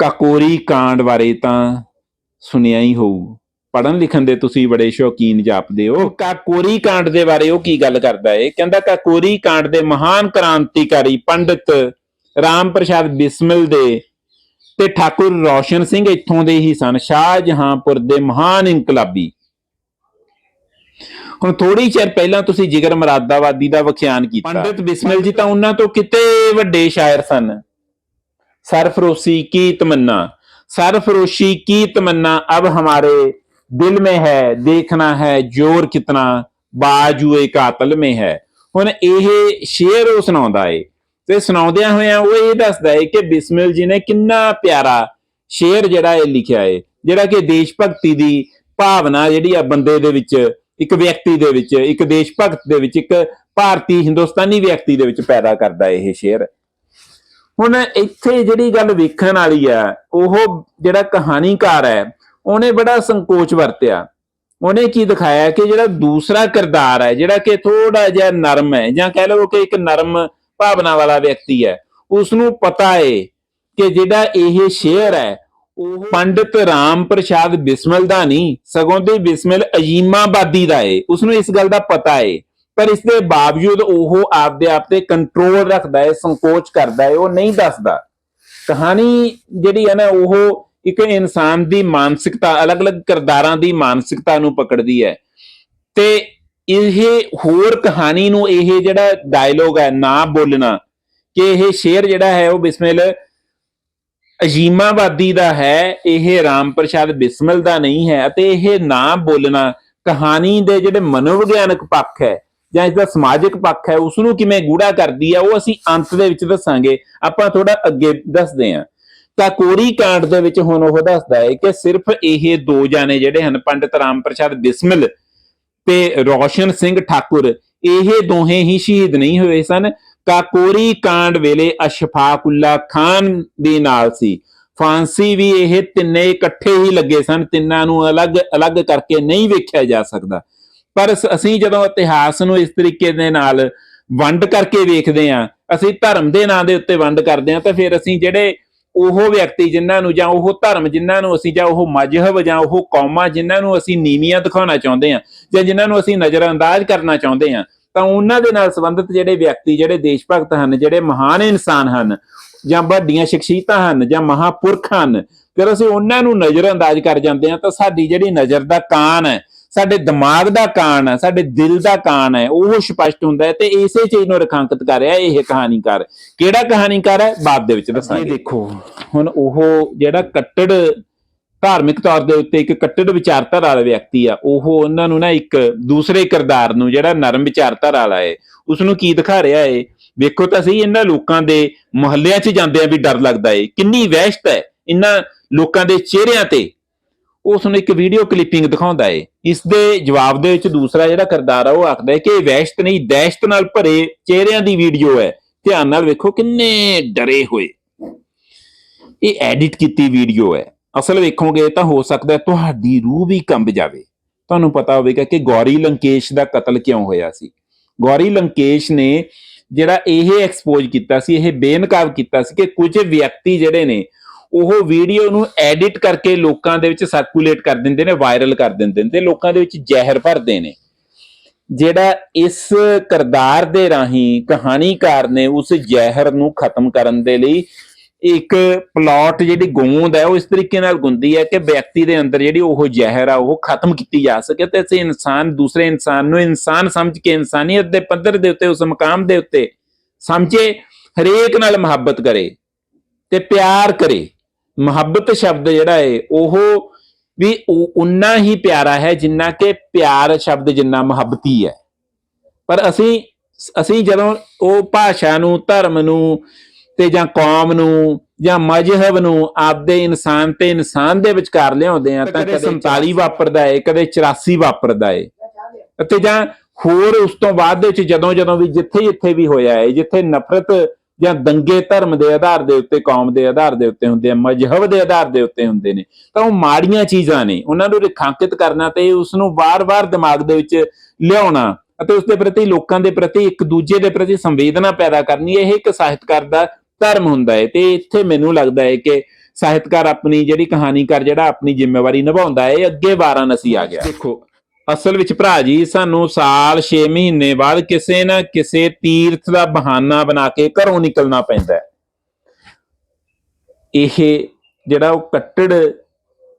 ਕਾਕੋਰੀ ਕਾਂਡ ਬਾਰੇ ਤਾਂ ਸੁਣਿਆ ਹੀ ਹੋਊ। ਪੜਨ ਲਿਖਣ ਦੇ ਤੁਸੀਂ ਬੜੇ ਸ਼ੌਕੀਨ ਜਾਪਦੇ ਹੋ। ਕਾਕੋਰੀ ਕਾਂਡ ਦੇ ਬਾਰੇ ਉਹ ਕੀ ਗੱਲ ਕਰਦਾ ਏ? ਕਹਿੰਦਾ ਕਾਕੋਰੀ ਕਾਂਡ ਦੇ ਮਹਾਨ ਕ੍ਰਾਂਤੀਕਾਰੀ ਪੰਡਿਤ ਰਾਮ ਪ੍ਰਸਾਦ ਬਿਸਮਿਲ ਦੇ ਤੇ ਠਾਕੁਰ ਰੋਸ਼ਨ ਸਿੰਘ ਇੱਥੋਂ ਦੇ ਹੀ ਸਨ ਸ਼ਾਹਜਹਾਂਪੁਰ ਦੇ ਮਹਾਨ ਇਨਕਲਾਬੀ। ਹੁਣ ਥੋੜੀ ਚਿਰ ਪਹਿਲਾਂ ਤੁਸੀਂ ਜਿਗਰ ਮਰਾਦਾਵਾਦੀ ਦਾ ਵਿਖਿਆਨ ਕੀਤਾ। ਪੰਡਿਤ ਬਿਸਮਿਲ ਜੀ ਤਾਂ ਉਹਨਾਂ ਤੋਂ ਕਿਤੇ ਵੱਡੇ ਸ਼ਾਇਰ ਸਨ। सरफरोशी की तमन्ना सरफरोशी की तमन्ना अब हमारे दिल में है देखना है जोर कितना ਬਾਜੂਏ ਕਾਤਲ ਮੇ ਹੈ ਹੁਣ ਇਹ ਸ਼ੇਰ ਉਹ ਸੁਣਾਉਂਦਾ ਏ ਤੇ ਸੁਣਾਉਂਦਿਆਂ ਹੋਇਆਂ ਉਹ ਇਹ ਦੱਸਦਾ ਏ ਕਿ ਬਿਸਮਿਲ ਜੀ ਨੇ ਕਿੰਨਾ ਪਿਆਰਾ ਸ਼ੇਰ ਜਿਹੜਾ ਇਹ ਲਿਖਿਆ ਏ ਜਿਹੜਾ ਕਿ ਦੇਸ਼ ਭਗਤੀ ਦੀ ਭਾਵਨਾ ਜਿਹੜੀ ਆ ਬੰਦੇ ਦੇ ਵਿੱਚ ਇੱਕ ਵਿਅਕਤੀ ਦੇ ਵਿੱਚ ਇੱਕ ਦੇਸ਼ ਭਗਤ ਦੇ ਵਿੱਚ ਇੱਕ ਭਾਰਤੀ ਹਿੰਦੁਸਤਾਨੀ ਵਿਅਕਤੀ ਦੇ ਵਿੱਚ ਪੈਦਾ ਕਰਦਾ ਇਹ ਸ਼ੇਰ ਹੁਣ ਇੱਥੇ ਜਿਹੜੀ ਗੱਲ ਵੇਖਣ ਵਾਲੀ ਆ, ਉਹ ਜਿਹੜਾ ਕਹਾਣੀਕਾਰ ਹੈ, ਉਹਨੇ ਬੜਾ ਸੰਕੋਚ ਵਰਤਿਆ। ਉਹਨੇ ਕੀ ਦਿਖਾਇਆ ਕਿ ਜਿਹੜਾ ਦੂਸਰਾ ਕਿਰਦਾਰ ਹੈ, ਜਿਹੜਾ ਕਿ ਥੋੜਾ ਜਿਹਾ ਨਰਮ ਹੈ, ਜਾਂ ਕਹਿ ਲਓ ਕਿ ਇੱਕ ਨਰਮ ਭਾਵਨਾ ਵਾਲਾ ਵਿਅਕਤੀ ਹੈ ਉਸ ਨੂੰ ਪਤਾ ਏ ਕਿ ਜਿਹੜਾ ਇਹ ਸ਼ੇਅਰ ਹੈ, ਉਹ ਪੰਡਿਤ ਰਾਮ ਪ੍ਰਸਾਦ ਬਿਸਮਿਲ ਦਾ ਨਹੀਂ, ਸਗੋਂ ਦੇ ਬਿਸਮਲ ਅਜੀਮਾਬਾਦੀ ਦਾ ਏ। ਉਸ ਨੂੰ ਇਸ ਗੱਲ ਦਾ ਪਤਾ ਏ ਪਰ ਇਸ ਦੇ ਬਾਵਜੂਦ ਉਹ ਆਪਦੇ ਆਪ ਤੇ ਕੰਟਰੋਲ ਰੱਖਦਾ ਹੈ, ਸੰਕੋਚ ਕਰਦਾ ਹੈ, ਉਹ ਨਹੀਂ ਦੱਸਦਾ। ਕਹਾਣੀ ਜਿਹੜੀ ਹੈ ਨਾ, ਉਹ ਇੱਕ ਇਨਸਾਨ ਦੀ ਮਾਨਸਿਕਤਾ, ਅਲੱਗ-ਅਲੱਗ ਕਿਰਦਾਰਾਂ ਦੀ ਮਾਨਸਿਕਤਾ ਨੂੰ ਪਕੜਦੀ ਹੈ। ਤੇ ਇਹ ਹੋਰ ਕਹਾਣੀ ਨੂੰ ਇਹ ਜਿਹੜਾ ਡਾਇਲੋਗ ਹੈ, ਨਾ ਬੋਲਣਾ, ਕਿ ਇਹ ਸ਼ੇਰ ਜਿਹੜਾ ਹੈ, ਉਹ ਬਿਸਮਿਲ ਅਜੀਮਾਵਾਦੀ ਦਾ ਹੈ, ਇਹ ਰਾਮ ਪ੍ਰਸਾਦ ਬਿਸਮਿਲ ਦਾ ਨਹੀਂ ਹੈ, ਅਤੇ ਇਹ ਨਾ ਬੋਲਣਾ ਕਹਾਣੀ ਦੇ ਜਿਹੜੇ ਮਨੋਵਿਗਿਆਨਕ ਪੱਖ ਹੈ ਜਾਂ ਇਸ ਦਾ ਸਮਾਜਿਕ ਪੱਖ ਹੈ ਉਸ ਨੂੰ ਕਿਵੇਂ ਗੂੜਾ ਕਰਦੀ ਹੈ, ਉਹ ਅਸੀਂ ਅੰਤ ਦੇ ਵਿੱਚ ਦੱਸਾਂਗੇ। ਆਪਾਂ ਥੋੜਾ ਅੱਗੇ ਦੱਸਦੇ ਹਾਂ। ਤਾਂ ਕੋਰੀ ਕਾਂਡ ਦੇ ਵਿੱਚ ਹੁਣ ਉਹ ਦੱਸਦਾ ਹੈ ਕਿ ਸਿਰਫ ਇਹ ਦੋ ਜਾਣੇ ਜਿਹੜੇ ਹਨ, ਪੰਡਿਤ ਰਾਮ ਪ੍ਰਸਾਦ ਬਿਸਮਿਲ ਤੇ ਰੋਸ਼ਨ ਸਿੰਘ ਠਾਕੁਰ, ਇਹ ਦੋਹੇ ਹੀ ਸ਼ਹੀਦ ਨਹੀਂ ਹੋਏ ਸਨ। ਕਾਕੋਰੀ ਕਾਂਡ ਵੇਲੇ ਅਸ਼ਫਾਕੁੱਲਾ ਖਾਨ ਦੇ ਨਾਲ ਸੀ। ਫਾਂਸੀ ਵੀ ਇਹ ਤਿੰਨੇ ਇਕੱਠੇ ਹੀ ਲੱਗੇ ਸਨ, ਤਿੰਨਾਂ ਨੂੰ ਅਲੱਗ ਅਲੱਗ ਕਰਕੇ ਨਹੀਂ ਵੇਖਿਆ ਜਾ ਸਕਦਾ। ਪਰ ਅਸੀਂ ਜਦੋਂ ਇਤਿਹਾਸ ਨੂੰ ਇਸ ਤਰੀਕੇ ਦੇ ਨਾਲ ਵੰਡ ਕਰਕੇ ਵੇਖਦੇ ਹਾਂ, ਅਸੀਂ ਧਰਮ ਦੇ ਨਾਂ ਦੇ ਉੱਤੇ ਵੰਡ ਕਰਦੇ ਹਾਂ, ਤਾਂ ਫਿਰ ਅਸੀਂ ਜਿਹੜੇ ਉਹ ਵਿਅਕਤੀ ਜਿਨ੍ਹਾਂ ਨੂੰ ਜਾਂ ਉਹ ਧਰਮ ਜਿਨ੍ਹਾਂ ਨੂੰ ਅਸੀਂ ਜਾਂ ਉਹ ਮਜਹਬ ਜਾਂ ਉਹ ਕੌਮਾਂ ਜਿਨ੍ਹਾਂ ਨੂੰ ਅਸੀਂ ਨੀਵੀਆਂ ਦਿਖਾਉਣਾ ਚਾਹੁੰਦੇ ਹਾਂ ਜਾਂ ਜਿਨ੍ਹਾਂ ਨੂੰ ਅਸੀਂ ਨਜ਼ਰਅੰਦਾਜ਼ ਕਰਨਾ ਚਾਹੁੰਦੇ ਹਾਂ, ਤਾਂ ਉਹਨਾਂ ਦੇ ਨਾਲ ਸੰਬੰਧਿਤ ਜਿਹੜੇ ਵਿਅਕਤੀ, ਜਿਹੜੇ ਦੇਸ਼ ਭਗਤ ਹਨ, ਜਿਹੜੇ ਮਹਾਨ ਇਨਸਾਨ ਹਨ ਜਾਂ ਵੱਡੀਆਂ ਸ਼ਖਸੀਅਤਾਂ ਹਨ ਜਾਂ ਮਹਾਪੁਰਖ ਹਨ ਫਿਰ ਅਸੀਂ ਉਹਨਾਂ ਨੂੰ ਨਜ਼ਰਅੰਦਾਜ਼ ਕਰ ਜਾਂਦੇ ਹਾਂ, ਤਾਂ ਸਾਡੀ ਜਿਹੜੀ ਨਜ਼ਰ ਦਾ ਕਾਨ ਹੈ ਸਾਡੇ ਦਿਮਾਗ ਦਾ ਕਾਨ ਹੈ ਸਾਡੇ ਦਿਲ ਦਾ ਕਾਨ ਹੈ ਉਹ ਸਪਸ਼ਟ ਹੁੰਦਾ ਹੈ ਤੇ ਇਸੇ ਚੀਜ਼ ਨੂੰ ਰੇਖਾਂਕਿਤ ਕਰ ਰਿਹਾ ਇਹ ਕਹਾਣੀਕਾਰ। ਕਿਹੜਾ ਕਹਾਣੀਕਾਰ ਹੈ? ਬਾਅਦ ਦੇ ਵਿੱਚ ਦੱਸਾਂਗੇ। ਦੇਖੋ। ਹੁਣ ਉਹ ਜਿਹੜਾ ਕੱਟੜ ਧਾਰਮਿਕ ਤੌਰ ਦੇ ਉੱਤੇ ਇੱਕ ਕੱਟੜ ਵਿਚਾਰਧਾਰਾ ਵਾਲਾ ਵਿਅਕਤੀ ਆ ਉਹ ਉਹਨਾਂ ਨੂੰ ਨਾ ਇੱਕ ਦੂਸਰੇ ਕਿਰਦਾਰ ਨੂੰ ਜਿਹੜਾ ਨਰਮ ਵਿਚਾਰਧਾਰਾ ਵਾਲਾ ਹੈ ਉਸ ਨੂੰ ਕੀ ਦਿਖਾ ਰਿਹਾ ਹੈ ਵੇਖੋ ਤਾਂ ਸਹੀ ਇਹਨਾਂ ਲੋਕਾਂ ਦੇ ਮੁਹੱਲਿਆਂ 'ਚ ਜਾਂਦਿਆਂ ਵੀ ਡਰ ਲੱਗਦਾ ਹੈ ਕਿੰਨੀ ਵਹਿਸ਼ਤ ਹੈ ਇਹਨਾਂ ਲੋਕਾਂ ਦੇ ਚਿਹਰਿਆਂ ਤੇ। ਉਸ ਨੂੰ ਇੱਕ ਵੀਡੀਓ ਕਲਿੱਪਿੰਗ ਦਿਖਾਉਂਦਾ ਹੈ ਇਸ ਦੇ ਜਵਾਬ ਦੇ ਵਿੱਚ ਦੂਸਰਾ ਜਿਹੜਾ ਕਿਰਦਾਰ ਆ, ਉਹ ਆਖਦਾ ਹੈ ਕਿ ਇਹ ਵਹਿਸ਼ਤ ਨਹੀਂ, ਦਹਿਸ਼ਤ ਨਾਲ ਭਰੇ ਚਿਹਰਿਆਂ ਦੀ ਵੀਡੀਓ ਹੈ। ਧਿਆਨ ਨਾਲ ਵੇਖੋ ਕਿੰਨੇ ਡਰੇ ਹੋਏ। ਇਹ ਐਡਿਟ ਕੀਤੀ ਵੀਡੀਓ ਹੈ। ਅਸਲ ਵੇਖੋਗੇ ਤਾਂ ਹੋ ਸਕਦਾ ਤੁਹਾਡੀ ਰੂਹ ਵੀ ਕੰਬ ਜਾਵੇ। ਤੁਹਾਨੂੰ ਪਤਾ ਹੋਵੇਗਾ ਕਿ ਗੌਰੀ ਲੰਕੇਸ਼ ਦਾ ਕਤਲ ਕਿਉਂ ਹੋਇਆ ਸੀ। ਗੌਰੀ ਲੰਕੇਸ਼ ਨੇ ਜਿਹੜਾ ਇਹ ਐਕਸਪੋਜ਼ ਕੀਤਾ ਸੀ, ਇਹ ਬੇਨਕਾਬ ਕੀਤਾ ਸੀ ਕਿ ਕੁਝ ਵਿਅਕਤੀ ਜਿਹੜੇ ਨੇ ਉਹ ਵੀਡੀਓ ਨੂੰ ਐਡਿਟ ਕਰਕੇ ਲੋਕਾਂ ਦੇ ਵਿੱਚ ਸਰਕੂਲੇਟ ਕਰ ਦਿੰਦੇ ਨੇ ਵਾਇਰਲ ਕਰ ਦਿੰਦੇ ਨੇ ਲੋਕਾਂ ਦੇ ਵਿੱਚ ਜ਼ਹਿਰ ਭਰਦੇ ਨੇ। ਜਿਹੜਾ ਇਸ ਕਿਰਦਾਰ ਦੇ ਰਾਹੀਂ ਕਹਾਣੀਕਾਰ ਨੇ ਉਸ ਜ਼ਹਿਰ ਨੂੰ ਖਤਮ ਕਰਨ ਦੇ ਲਈ ਇੱਕ ਪਲਾਟ ਜਿਹੜੀ ਗੂੰਦ ਹੈ, ਉਹ ਇਸ ਤਰੀਕੇ ਨਾਲ ਗੁੰਦੀ ਹੈ ਕਿ ਵਿਅਕਤੀ ਦੇ ਅੰਦਰ ਜਿਹੜੀ ਉਹ ਜ਼ਹਿਰ ਆ, ਉਹ ਖਤਮ ਕੀਤੀ ਜਾ ਸਕੇ ਤੇ ਅਸੀਂ ਇਨਸਾਨ, ਦੂਸਰੇ ਇਨਸਾਨ ਨੂੰ ਇਨਸਾਨ ਸਮਝ ਕੇ ਇਨਸਾਨੀਅਤ ਦੇ ਪੱਧਰ ਦੇ ਉੱਤੇ, ਉਸ ਮਕਾਮ ਦੇ ਉੱਤੇ ਸਮਝੇ, ਹਰੇਕ ਨਾਲ ਮੁਹੱਬਤ ਕਰੇ ਤੇ ਪਿਆਰ ਕਰੇ। ਮੁਹੱਬਤ ਸ਼ਬਦ ਜਿਹੜਾ ਹੈ ਉਹ ਵੀ ਉਨਾ ਹੀ ਪਿਆਰਾ ਹੈ ਜਿੰਨਾ ਕਿ ਪਿਆਰ ਸ਼ਬਦ ਜਿੰਨਾ ਮੁਹੱਬਤੀ ਹੈ। ਪਰ ਅਸੀਂ ਅਸੀਂ ਜਦੋਂ ਉਹ ਭਾਸ਼ਾ ਨੂੰ ਧਰਮ ਨੂੰ ਤੇ ਜਾਂ ਕੌਮ ਨੂੰ ਜਾਂ ਮਜਹਬ ਨੂੰ ਆਪਦੇ ਇਨਸਾਨ ਤੇ ਇਨਸਾਨ ਦੇ ਵਿਚਕਾਰ ਲਿਆਉਂਦੇ ਆ ਤਾਂ ਕਦੇ 47 ਵਾਪਰਦਾ ਹੈ ਕਦੇ 84 ਵਾਪਰਦਾ ਹੈ ਅਤੇ ਜਾਂ ਹੋਰ ਉਸ ਤੋਂ ਬਾਅਦ ਦੇ ਵਿੱਚ ਜਦੋਂ ਜਦੋਂ ਵੀ ਜਿੱਥੇ ਜਿੱਥੇ ਵੀ ਹੋਇਆ ਹੈ ਜਿੱਥੇ ਨਫ਼ਰਤ ਜਾਂ ਦੰਗੇ ਧਰਮ ਦੇ ਆਧਾਰ ਦੇ ਉੱਤੇ, ਕੌਮ ਦੇ ਆਧਾਰ ਦੇ ਉੱਤੇ ਹੁੰਦੇ ਆ, ਮਜਹਬ ਦੇ ਆਧਾਰ ਦੇ ਉੱਤੇ ਹੁੰਦੇ ਨੇ, ਤਾਂ ਉਹ ਮਾੜੀਆਂ ਚੀਜ਼ਾਂ ਨੇ, ਉਹਨਾਂ ਨੂੰ ਰੇਖਾਂਕਿਤ ਕਰਨਾ ਤੇ ਉਸ ਨੂੰ ਵਾਰ-ਵਾਰ ਦਿਮਾਗ ਦੇ ਵਿੱਚ ਲਿਆਉਣਾ ਅਤੇ ਉਸ ਦੇ ਪ੍ਰਤੀ, ਲੋਕਾਂ ਦੇ ਪ੍ਰਤੀ, ਇੱਕ ਦੂਜੇ ਦੇ ਪ੍ਰਤੀ ਸੰਵੇਦਨਾ ਪੈਦਾ ਕਰਨੀ, ਇਹ ਇੱਕ ਸਾਹਿਤਕਾਰ ਦਾ ਧਰਮ ਹੁੰਦਾ ਹੈ। ਤੇ ਇੱਥੇ ਮੈਨੂੰ ਲੱਗਦਾ ਹੈ ਕਿ ਸਾਹਿਤਕਾਰ ਆਪਣੀ ਜਿਹੜੀ ਕਹਾਣੀਕਾਰ ਜਿਹੜਾ ਆਪਣੀ ਜ਼ਿੰਮੇਵਾਰੀ ਨਿਭਾਉਂਦਾ ਹੈ, ਇਹ ਅੱਗੇ ਵਾਰਾਨਸੀ ਆ ਗਿਆ। ਦੇਖੋ ਅਸਲ ਵਿੱਚ ਭਰਾ ਜੀ, ਸਾਨੂੰ ਸਾਲ 6 ਮਹੀਨੇ ਬਾਅਦ ਕਿਸੇ ਨਾ ਕਿਸੇ ਤੀਰਥ ਦਾ ਬਹਾਨਾ ਬਣਾ ਕੇ ਘਰੋਂ ਨਿਕਲਣਾ ਪੈਂਦਾ ਹੈ। ਇਹ ਜਿਹੜਾ ਉਹ ਕੱਟੜ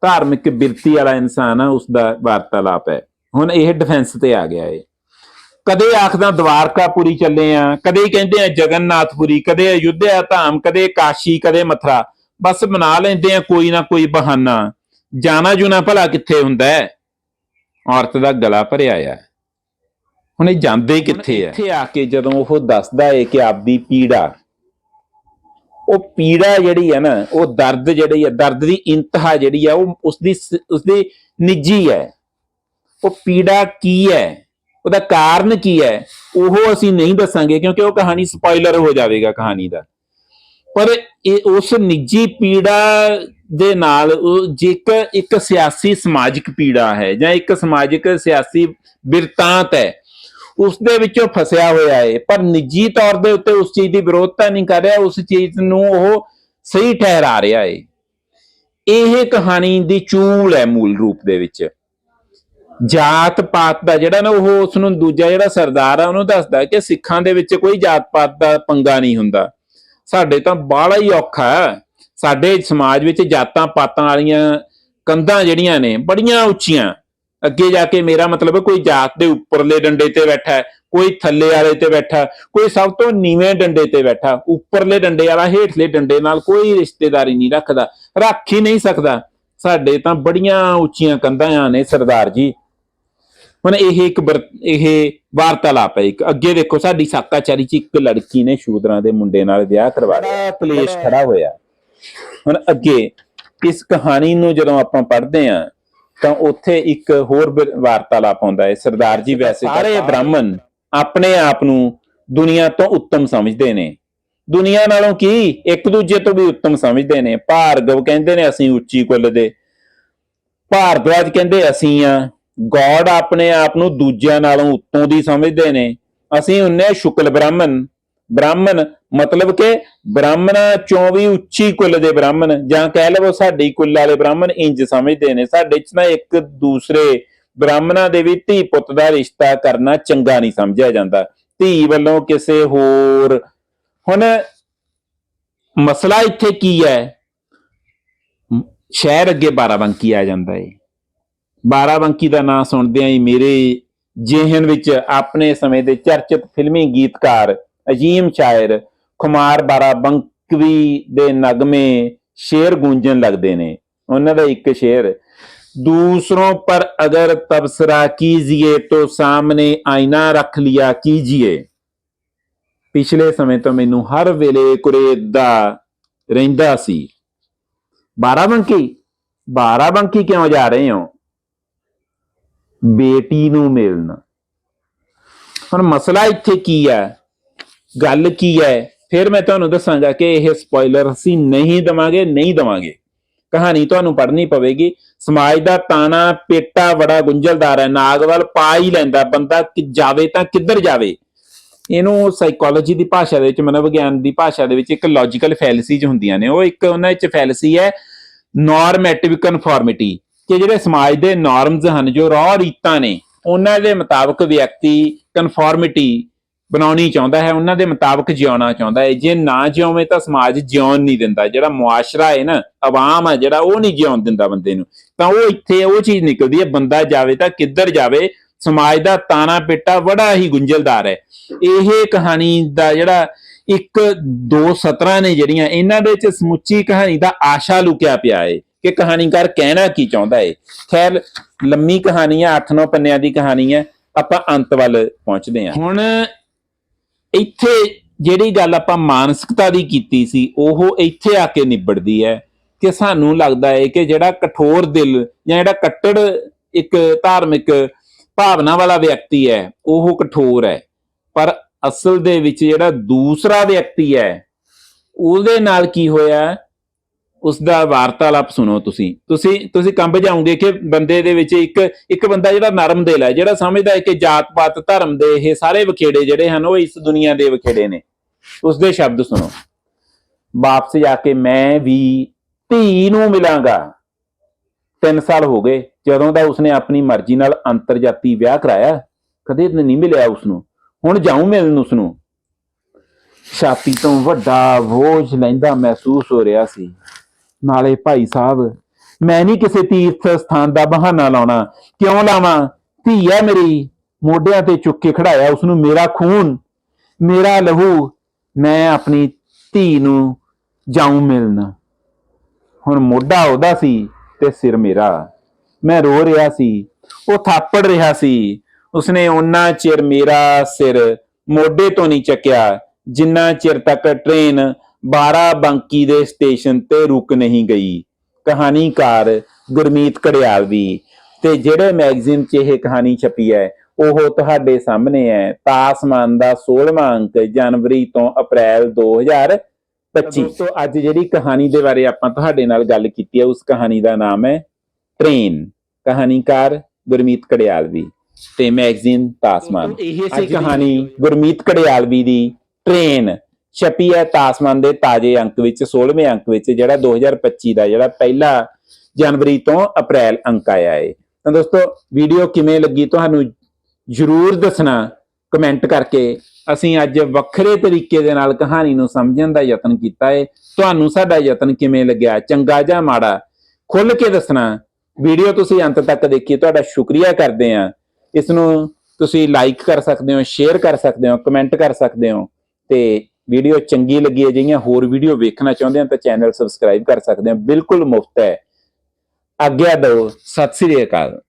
ਧਾਰਮਿਕ ਬਿਰਤੀ ਵਾਲਾ ਇਨਸਾਨ ਆ, ਉਸ ਦਾ ਵਾਰਤਾਲਾਪ ਹੈ। ਹੁਣ ਇਹ ਡਿਫੈਂਸ ਤੇ ਆ ਗਿਆ ਏ। ਕਦੇ ਆਖਦਾ ਦਵਾਰਕਾਪੁਰੀ ਚੱਲੇ ਆ, ਕਦੇ ਕਹਿੰਦੇ ਆ ਜਗਨਨਾਥਪੁਰੀ, ਕਦੇ ਅਯੁੱਧਿਆ ਧਾਮ, ਕਦੇ ਕਾਸ਼ੀ, ਕਦੇ ਮਥਰਾ। ਬਸ ਬਣਾ ਲੈਂਦੇ ਆ ਕੋਈ ਨਾ ਕੋਈ ਬਹਾਨਾ। ਜਾਣਾ ਜੁਨਾ ਭਲਾ ਕਿੱਥੇ ਹੁੰਦਾ ਹੈ? ਔਰਤ ਦਾ ਗਲਾ ਭਰਿਆ ਆ। ਹੁਣ ਇਹ ਜਾਂਦੇ ਕਿੱਥੇ ਆ? ਇੱਥੇ ਆ ਕੇ ਜਦੋਂ ਉਹ ਦੱਸਦਾ ਏ ਕਿ ਆਪਦੀ ਪੀੜਾ ਉਹ ਪੀੜਾ ਜਿਹੜੀ ਹੈ ਨਾ ਉਹ ਦਰਦ ਜਿਹੜੀ ਹੈ ਦਰਦ ਦੀ ਇੰਤਹਾ ਜਿਹੜੀ ਹੈ ਉਹ ਉਸਦੀ ਉਸਦੀ ਨਿੱਜੀ ਹੈ ਉਹ ਪੀੜਾ ਕੀ ਹੈ ਉਹਦਾ ਕਾਰਨ ਕੀ ਹੈ ਉਹ ਅਸੀਂ ਨਹੀਂ ਦੱਸਾਂਗੇ ਕਿਉਂਕਿ ਉਹ ਕਹਾਣੀ ਸਪਾਇਲਰ ਹੋ ਜਾਵੇਗਾ ਕਹਾਣੀ ਦਾ। ਪਰ ਇਹ ਉਸ ਨਿੱਜੀ ਪੀੜਾ ਦੇ ਨਾਲ ਉਹ ਜੇਕਰ ਇੱਕ ਸਿਆਸੀ ਸਮਾਜਿਕ ਪੀੜਾ ਹੈ ਜਾਂ ਇੱਕ ਸਮਾਜਿਕ ਸਿਆਸੀ ਬਿਰਤਾਂਤ ਹੈ, ਉਸ ਦੇ ਵਿੱਚੋਂ ਫਸਿਆ ਹੋਇਆ ਹੈ, ਪਰ ਨਿੱਜੀ ਤੌਰ ਦੇ ਉੱਤੇ ਉਸ ਚੀਜ਼ ਦੀ ਵਿਰੋਧਤਾ ਨਹੀਂ ਕਰ ਰਿਹਾ, ਉਸ ਚੀਜ਼ ਨੂੰ ਉਹ ਸਹੀ ਠਹਿਰਾ ਰਿਹਾ ਹੈ। ਇਹ ਕਹਾਣੀ ਦੀ ਚੂਲ ਹੈ ਮੂਲ ਰੂਪ ਦੇ ਵਿੱਚ। ਜਾਤ ਪਾਤ ਦਾ ਜਿਹੜਾ ਨਾ ਉਹ ਉਸ ਨੂੰ ਦੂਜਾ ਜਿਹੜਾ ਸਰਦਾਰ ਆ, ਉਹਨੂੰ ਦੱਸਦਾ ਕਿ ਸਿੱਖਾਂ ਦੇ ਵਿੱਚ ਕੋਈ ਜਾਤ ਪਾਤ ਦਾ ਪੰਗਾ ਨਹੀਂ ਹੁੰਦਾ। ਸਾਡੇ ਤਾਂ ਬਾਹਲਾ ਹੀ ਔਖਾ ਹੈ। ਸਾਡੇ ਸਮਾਜ ਵਿੱਚ ਜਾਤਾਂ ਪਾਤਾਂ ਵਾਲੀਆਂ ਕੰਧਾਂ ਜਿਹੜੀਆਂ ਨੇ ਬੜੀਆਂ ਉੱਚੀਆਂ। ਅੱਗੇ ਜਾ ਕੇ ਮੇਰਾ ਮਤਲਬ ਹੈ ਕੋਈ ਜਾਤ ਦੇ ਉੱਪਰਲੇ ਡੰਡੇ ਤੇ ਬੈਠਾ ਹੈ ਕੋਈ ਥੱਲੇ ਵਾਲੇ ਤੇ ਬੈਠਾ ਕੋਈ ਸਭ ਤੋਂ ਨੀਵੇਂ ਡੰਡੇ ਤੇ ਬੈਠਾ ਉੱਪਰਲੇ ਡੰਡੇ ਵਾਲਾ ਹੇਠਲੇ ਡੰਡੇ ਨਾਲ ਕੋਈ ਰਿਸ਼ਤੇਦਾਰੀ ਨਹੀਂ ਰੱਖਦਾ ਰੱਖ ਹੀ ਨਹੀਂ ਸਕਦਾ। ਸਾਡੇ ਤਾਂ ਬੜੀਆਂ ਉੱਚੀਆਂ ਕੰਧਾਂ ਨੇ ਸਰਦਾਰ ਜੀ। ਹੁਣ ਇਹ ਇੱਕ ਇਹ ਵਾਰਤਾਲਾਪ ਹੈ ਇੱਕ। ਅੱਗੇ ਦੇਖੋ ਸਾਡੀ ਸਾਕਾਚਾਰੀ ਚ ਇੱਕ ਲੜਕੀ ਨੇ ਸ਼ੂਦਰਾਂ ਦੇ ਮੁੰਡੇ ਨਾਲ ਵਿਆਹ ਕਰਵਾ ਲਿਆ। ਕਲੇਸ਼ ਖੜਾ ਹੋਇਆ। ਹੁਣ ਅੱਗੇ ਇਸ ਕਹਾਣੀ ਨੂੰ ਜਦੋਂ ਆਪਾਂ ਪੜ੍ਹਦੇ ਆ ਤਾਂ ਉੱਥੇ ਇੱਕ ਹੋਰ ਵਾਰਤਾਲਾਪ ਆਉਂਦਾ ਹੈ। ਸਰਦਾਰ ਜੀ ਵੈਸੇ ਸਾਰੇ ਬ੍ਰਾਹਮਣ ਆਪਣੇ ਆਪ ਨੂੰ ਦੁਨੀਆ ਤੋਂ ਉੱਤਮ ਸਮਝਦੇ ਨੇ। ਦੁਨੀਆ ਨਾਲੋਂ ਕੀ? ਇੱਕ ਦੂਜੇ ਤੋਂ ਵੀ ਉੱਤਮ ਸਮਝਦੇ ਨੇ। ਭਾਰਗਵ ਕਹਿੰਦੇ ਨੇ ਅਸੀਂ ਉੱਚੀ ਕੁੱਲ ਦੇ। ਭਾਰਦਵਾਜ ਕਹਿੰਦੇ ਅਸੀਂ ਆ ਗੋਡ ਆਪਣੇ ਆਪ ਨੂੰ ਦੂਜਿਆਂ ਨਾਲੋਂ ਉੱਤੋਂ ਦੀ ਸਮਝਦੇ ਨੇ। ਅਸੀਂ ਹੁੰਨੇ ਸ਼ੁਕਲ ਬ੍ਰਾਹਮਣ। ਬ੍ਰਾਹਮਣ ਮਤਲਬ ਕਿ ਬ੍ਰਾਹਮਣਾਂ ਚੋਂ ਵੀ ਉੱਚੀ ਕੁੱਲ ਦੇ ਬ੍ਰਾਹਮਣ, ਜਾਂ ਕਹਿ ਲਵੋ ਸਾਡੀ ਕੁੱਲ ਵਾਲੇ ਬ੍ਰਾਹਮਣ ਇੰਜ ਸਮਝਦੇ ਨੇ, ਸਾਡੇ ਚ ਨਾ ਇੱਕ ਦੂਸਰੇ ਬ੍ਰਾਹਮਣਾਂ ਦੇ ਵੀ ਧੀ ਪੁੱਤ ਦਾ ਰਿਸ਼ਤਾ ਕਰਨਾ ਚੰਗਾ ਨਹੀਂ ਸਮਝਿਆ ਜਾਂਦਾ। ਧੀ ਵੱਲੋਂ ਕਿਸੇ ਹੋਰ, ਹੁਣ ਮਸਲਾ ਇੱਥੇ ਕੀ ਹੈ? ਸ਼ਹਿਰ ਅੱਗੇ ਬਾਰਾਬੰਕੀ ਆ ਜਾਂਦਾ ਏ। ਬਾਰਾਬੰਕੀ ਦਾ ਨਾਂ ਸੁਣਦਿਆਂ ਹੀ ਮੇਰੇ ਜਿਹਨ ਵਿੱਚ ਆਪਣੇ ਸਮੇਂ ਦੇ ਚਰਚਿਤ ਫਿਲਮੀ ਗੀਤਕਾਰ ਅਜੀਮ ਸ਼ਾਇਰ ਕੁਮਾਰ ਬਾਰਾ ਬੰਕਵੀ ਦੇ ਨਗਮੇ ਸ਼ੇਰ ਗੂੰਜਣ ਲੱਗਦੇ ਨੇ। ਉਹਨਾਂ ਦਾ ਇੱਕ ਸ਼ੇਰ, ਦੂਸਰੋਂ ਪਰ ਅਗਰ ਤਬਸਰਾ ਕੀਜੀਏ ਤੋ ਸਾਹਮਣੇ ਆਇਨਾ ਰੱਖ ਲਿਆ ਕੀਜੀਏ। ਪਿਛਲੇ ਸਮੇਂ ਤੋਂ ਮੈਨੂੰ ਹਰ ਵੇਲੇ ਕੁਰੇਦ ਦਾ ਰਹਿੰਦਾ ਸੀ। ਬਾਰਾਬੰਕੀ ਬਾਰਾਬੰਕੀ ਕਿਉਂ ਜਾ ਰਹੇ ਹੋ? ਬੇਟੀ ਨੂੰ ਮਿਲਣਾ। ਹੁਣ ਮਸਲਾ ਇੱਥੇ ਕੀ ਹੈ? ਗੱਲ ਕੀ ਹੈ? ਫਿਰ ਮੈਂ ਤੁਹਾਨੂੰ ਦੱਸਾਂਗਾ ਕਿ ਇਹ ਸਪੋਇਲਰ ਅਸੀਂ ਨਹੀਂ ਦਵਾਂਗੇ ਨਹੀਂ ਦਵਾਂਗੇ। ਕਹਾਣੀ ਤੁਹਾਨੂੰ ਪੜ੍ਹਨੀ ਪਵੇਗੀ। ਸਮਾਜ ਦਾ ਤਾਣਾ, ਪੇਟਾ ਬੜਾ ਗੁੰਝਲਦਾਰ ਹੈ। ਨਾਗ ਵੱਲ ਪਾ ਹੀ ਲੈਂਦਾ ਬੰਦਾ ਕਿ ਜਾਵੇ ਤਾਂ ਕਿੱਧਰ ਜਾਵੇ। ਇਹਨੂੰ ਸਾਈਕੋਲੋਜੀ ਦੀ ਭਾਸ਼ਾ ਦੇ ਵਿੱਚ, ਮਨੋਵਿਗਿਆਨ ਦੀ ਭਾਸ਼ਾ ਦੇ ਵਿੱਚ ਇੱਕ ਲੌਜੀਕਲ ਫੈਲਸੀਜ਼ ਹੁੰਦੀਆਂ ਨੇ। ਉਹ ਇੱਕ ਉਹਨਾਂ ਵਿੱਚ ਫੈਲਸੀ ਹੈ ਨਾਰਮੈਟਿਵ ਕਨਫਾਰਮਿਟੀ ਕਿ ਜਿਹੜੇ ਸਮਾਜ ਦੇ ਨਾਰਮਸ ਹਨ, ਜੋ ਰੌ ਰੀਤਾਂ ਨੇ, ਉਹਨਾਂ ਦੇ ਮੁਤਾਬਕ ਵਿਅਕਤੀ ਕਨਫਾਰਮਿਟੀ ਬਣਾਉਣੀ ਚਾਹੁੰਦਾ ਹੈ, ਉਹਨਾਂ ਦੇ ਮੁਤਾਬਕ ਜਿਉਣਾ ਚਾਹੁੰਦਾ ਹੈ। ਜੇ ਨਾ ਜਿਉਵੇਂ ਤਾਂ ਸਮਾਜ ਜਿਉਣ ਨਹੀਂ ਦਿੰਦਾ। ਜਿਹੜਾ ਮੁਆਸ਼ਰਾ ਹੈ ਨਾ, ਆਵਾਮ ਹੈ ਜਿਹੜਾ, ਉਹ ਨਹੀਂ ਜਿਉਣ ਦਿੰਦਾ ਬੰਦੇ ਨੂੰ। ਤਾਂ ਉਹ ਇੱਥੇ ਉਹ ਚੀਜ਼ ਨਿਕਲਦੀ ਹੈ, ਬੰਦਾ ਜਾਵੇ ਤਾਂ ਕਿੱਧਰ ਜਾਵੇ, ਸਮਾਜ ਦਾ ਤਾਣਾ ਪਿੱਟਾ ਬੜਾ ਹੀ ਗੁੰਝਲਦਾਰ ਹੈ। ਇਹ ਕਹਾਣੀ ਦਾ ਜਿਹੜਾ ਇੱਕ ਦੋ ਸਤਰਾਂ ਨੇ ਜਿਹੜੀਆਂ, ਇਹਨਾਂ ਦੇ ਵਿੱਚ ਸਮੁੱਚੀ ਕਹਾਣੀ ਦਾ ਆਸ਼ਾ ਲੁਕਿਆ ਪਿਆ ਹੈ ਕਿ ਕਹਾਣੀਕਾਰ ਕਹਿਣਾ ਕੀ ਚਾਹੁੰਦਾ ਹੈ। ਖੈਰ, ਲੰਮੀ ਕਹਾਣੀ ਹੈ 8-9 ਪੰਨਿਆਂ ਦੀ ਕਹਾਣੀ ਹੈ। ਆਪਾਂ ਅੰਤ ਵੱਲ ਪਹੁੰਚਦੇ ਹਾਂ। ਹੁਣ ਇੱਥੇ ਜਿਹੜੀ ਗੱਲ ਆਪਾਂ ਮਾਨਸਿਕਤਾ ਦੀ ਕੀਤੀ ਸੀ, ਉਹ ਇੱਥੇ ਆ ਕੇ ਨਿਬੜਦੀ ਹੈ ਕਿ ਸਾਨੂੰ ਲੱਗਦਾ ਹੈ ਕਿ ਜਿਹੜਾ ਕਠੋਰ ਦਿਲ ਜਾਂ ਜਿਹੜਾ ਕੱਟੜ ਇੱਕ ਧਾਰਮਿਕ ਭਾਵਨਾ ਵਾਲਾ ਵਿਅਕਤੀ ਹੈ, ਉਹ ਕਠੋਰ ਹੈ। ਪਰ ਅਸਲ ਦੇ ਵਿੱਚ ਜਿਹੜਾ ਦੂਸਰਾ ਵਿਅਕਤੀ ਹੈ, ਉਹਦੇ ਨਾਲ ਕੀ ਹੋਇਆ? ਉਸ ਦਾ ਵਾਰਤਾਲਾਪ ਸੁਣੋ ਤੁਸੀਂ। ਤੁਸੀਂ ਤੁਸੀਂ ਕੰਬ ਜਾਓਗੇ ਕਿ ਬੰਦੇ ਦੇ ਵਿੱਚ ਇੱਕ ਇੱਕ ਬੰਦਾ ਜਿਹੜਾ ਨਰਮ ਦਿਲ ਹੈ, ਜਿਹੜਾ ਸਮਝਦਾ ਹੈ ਕਿ ਜਾਤ ਪਾਤ ਧਰਮ ਦੇ ਇਹ ਸਾਰੇ ਵਿਖੇੜੇ ਜਿਹੜੇ ਹਨ, ਉਹ ਇਸ ਦੁਨੀਆ ਦੇ ਵਿਖੇੜੇ ਨੇ। ਉਸ ਦੇ ਸ਼ਬਦ ਸੁਣੋ। ਵਾਪਸ ਜਾ ਕੇ ਮੈਂ ਵੀ ਧੀ ਨੂੰ ਮਿਲਾਂਗਾ। 3 ਸਾਲ ਹੋ ਗਏ, ਜਦੋਂ ਦਾ ਉਸਨੇ ਆਪਣੀ ਮਰਜ਼ੀ ਨਾਲ ਅੰਤਰਜਾਤੀ ਵਿਆਹ ਕਰਾਇਆ, ਕਦੇ ਨਹੀਂ ਮਿਲਿਆ ਉਸ ਨੂੰ ਹੁਣ ਜਾਉਂ ਮਿਲਣ ਉਸ ਨੂੰ ਛਾਤੀ ਤੋਂ ਵੱਡਾ ਬੋਝ ਲੈਂਦਾ ਮਹਿਸੂਸ ਹੋ ਰਿਹਾ ਸੀ। ਨਾਲੇ ਭਾਈ ਸਾਹਿਬ, ਮੈਂ ਨਹੀਂ ਕਿਸੇ ਤੀਰਥ ਸਥਾਨ ਦਾ ਬਹਾਨਾ ਲਾਉਣਾ। ਕਿਉਂ ਲਾਵਾਂ? ਧੀ ਹੈ ਮੇਰੀ, ਮੋਢਿਆਂ ਤੇ ਚੁੱਕ ਕੇ ਖੜਾਇਆ ਉਸ ਨੂੰ ਮੇਰਾ ਖੂਨ। ਮੇਰਾ ਲਹੂ, ਮੈਂ ਆਪਣੀ ਧੀ ਨੂੰ ਜਾਉਂ ਮਿਲਣਾ। ਹੁਣ ਮੋਢਾ ਉਹਦਾ ਸੀ ਤੇ ਸਿਰ ਮੇਰਾ। ਮੈਂ ਰੋ ਰਿਹਾ ਸੀ, ਉਹ ਥਾਪੜ ਰਿਹਾ ਸੀ। ਉਸਨੇ ਉਹਨਾਂ ਚਿਰ ਮੇਰਾ ਸਿਰ ਮੋਢੇ ਤੋਂ ਨਹੀਂ ਚੱਕਿਆ, ਜਿੰਨਾ ਚਿਰ ਤੱਕ ਟ੍ਰੇਨ 12 ਬੰਕੀ ਦੇ ਸਟੇਸ਼ਨ ਤੇ ਰੁਕ ਨਹੀਂ ਗਈ। ਕਹਾਣੀਕਾਰ ਗੁਰਮੀਤ ਕੜਿਆਲ ਵੀ। ਤੇ ਜਿਹੜੇ ਮੈਗਜ਼ੀਨ 'ਚ ਇਹ ਕਹਾਣੀ ਛਪੀ ਹੈ ਉਹ ਤੁਹਾਡੇ ਸਾਹਮਣੇ ਹੈ। ਤਾਸਮਾਨ ਦਾ 16ਵਾਂ ਅੰਕ ਜਨਵਰੀ ਤੋਂ ਅਪ੍ਰੈਲ 2025 ਦੋਸਤੋ ਅੱਜ ਜਿਹੜੀ ਕਹਾਣੀ ਦੇ ਬਾਰੇ ਆਪਾਂ ਤੁਹਾਡੇ ਨਾਲ ਗੱਲ ਕੀਤੀ ਹੈ ਉਸ ਕਹਾਣੀ ਦਾ ਨਾਮ ਹੈ ਟ੍ਰੇਨ। ਕਹਾਣੀਕਾਰ ਗੁਰਮੀਤ ਕੜਿਆਲਵੀ ਤੇ ਮੈਗਜ਼ੀਨ ਤਾਸਮਾਨ ਇਹ ਸੀ ਕਹਾਣੀ ਗੁਰਮੀਤ ਕੜਿਆਲਵੀ ਦੀ ਟ੍ਰੇਨ। ਛਪੀ ਹੈ ਤਾਸਮਾਨ ਦੇ ਤਾਜ਼ੇ ਅੰਕ ਵਿੱਚ 16ਵੇਂ ਅੰਕ ਵਿੱਚ, ਜਿਹੜਾ 2025 ਦਾ ਜਿਹੜਾ ਪਹਿਲਾ ਜਨਵਰੀ ਤੋਂ ਅਪ੍ਰੈਲ ਅੰਕ ਆਇਆ ਹੈ ਤਾਂ ਦੋਸਤੋ ਵੀਡੀਓ ਕਿਵੇਂ ਲੱਗੀ ਤੁਹਾਨੂੰ ਜਰੂਰ ਦੱਸਣਾ ਕਮੈਂਟ ਕਰਕੇ। ਅਸੀਂ ਅੱਜ ਵੱਖਰੇ ਤਰੀਕੇ ਦੇ ਨਾਲ ਕਹਾਣੀ ਨੂੰ ਸਮਝਣ ਦਾ ਯਤਨ ਕੀਤਾ ਹੈ ਤੁਹਾਨੂੰ ਸਾਡਾ ਯਤਨ ਕਿਵੇਂ ਲੱਗਿਆ, ਚੰਗਾ ਜਾਂ ਮਾੜਾ, ਖੁੱਲ ਕੇ ਦੱਸਣਾ। ਵੀਡੀਓ ਤੁਸੀਂ ਅੰਤ ਤੱਕ ਦੇਖੀ ਤੁਹਾਡਾ ਸ਼ੁਕਰੀਆ ਕਰਦੇ ਹਾਂ। ਇਸ ਨੂੰ ਤੁਸੀਂ ਲਾਈਕ ਕਰ ਸਕਦੇ ਹੋ ਸ਼ੇਅਰ ਕਰ ਸਕਦੇ ਹੋ ਕਮੈਂਟ ਕਰ ਸਕਦੇ ਹੋ। ਤੇ ਵੀਡੀਓ ਚੰਗੀ ਲੱਗੀ ਹੈ ਜਿਹੀਆਂ ਹੋਰ ਵੀਡੀਓ ਵੇਖਣਾ ਚਾਹੁੰਦੇ ਹੋ ਤਾਂ ਚੈਨਲ ਸਬਸਕ੍ਰਾਈਬ ਕਰ ਸਕਦੇ ਹੋ, ਬਿਲਕੁਲ ਮੁਫਤ ਹੈ। ਆਗਿਆ ਦਿਓ, ਸਤਿ ਸ੍ਰੀ ਅਕਾਲ।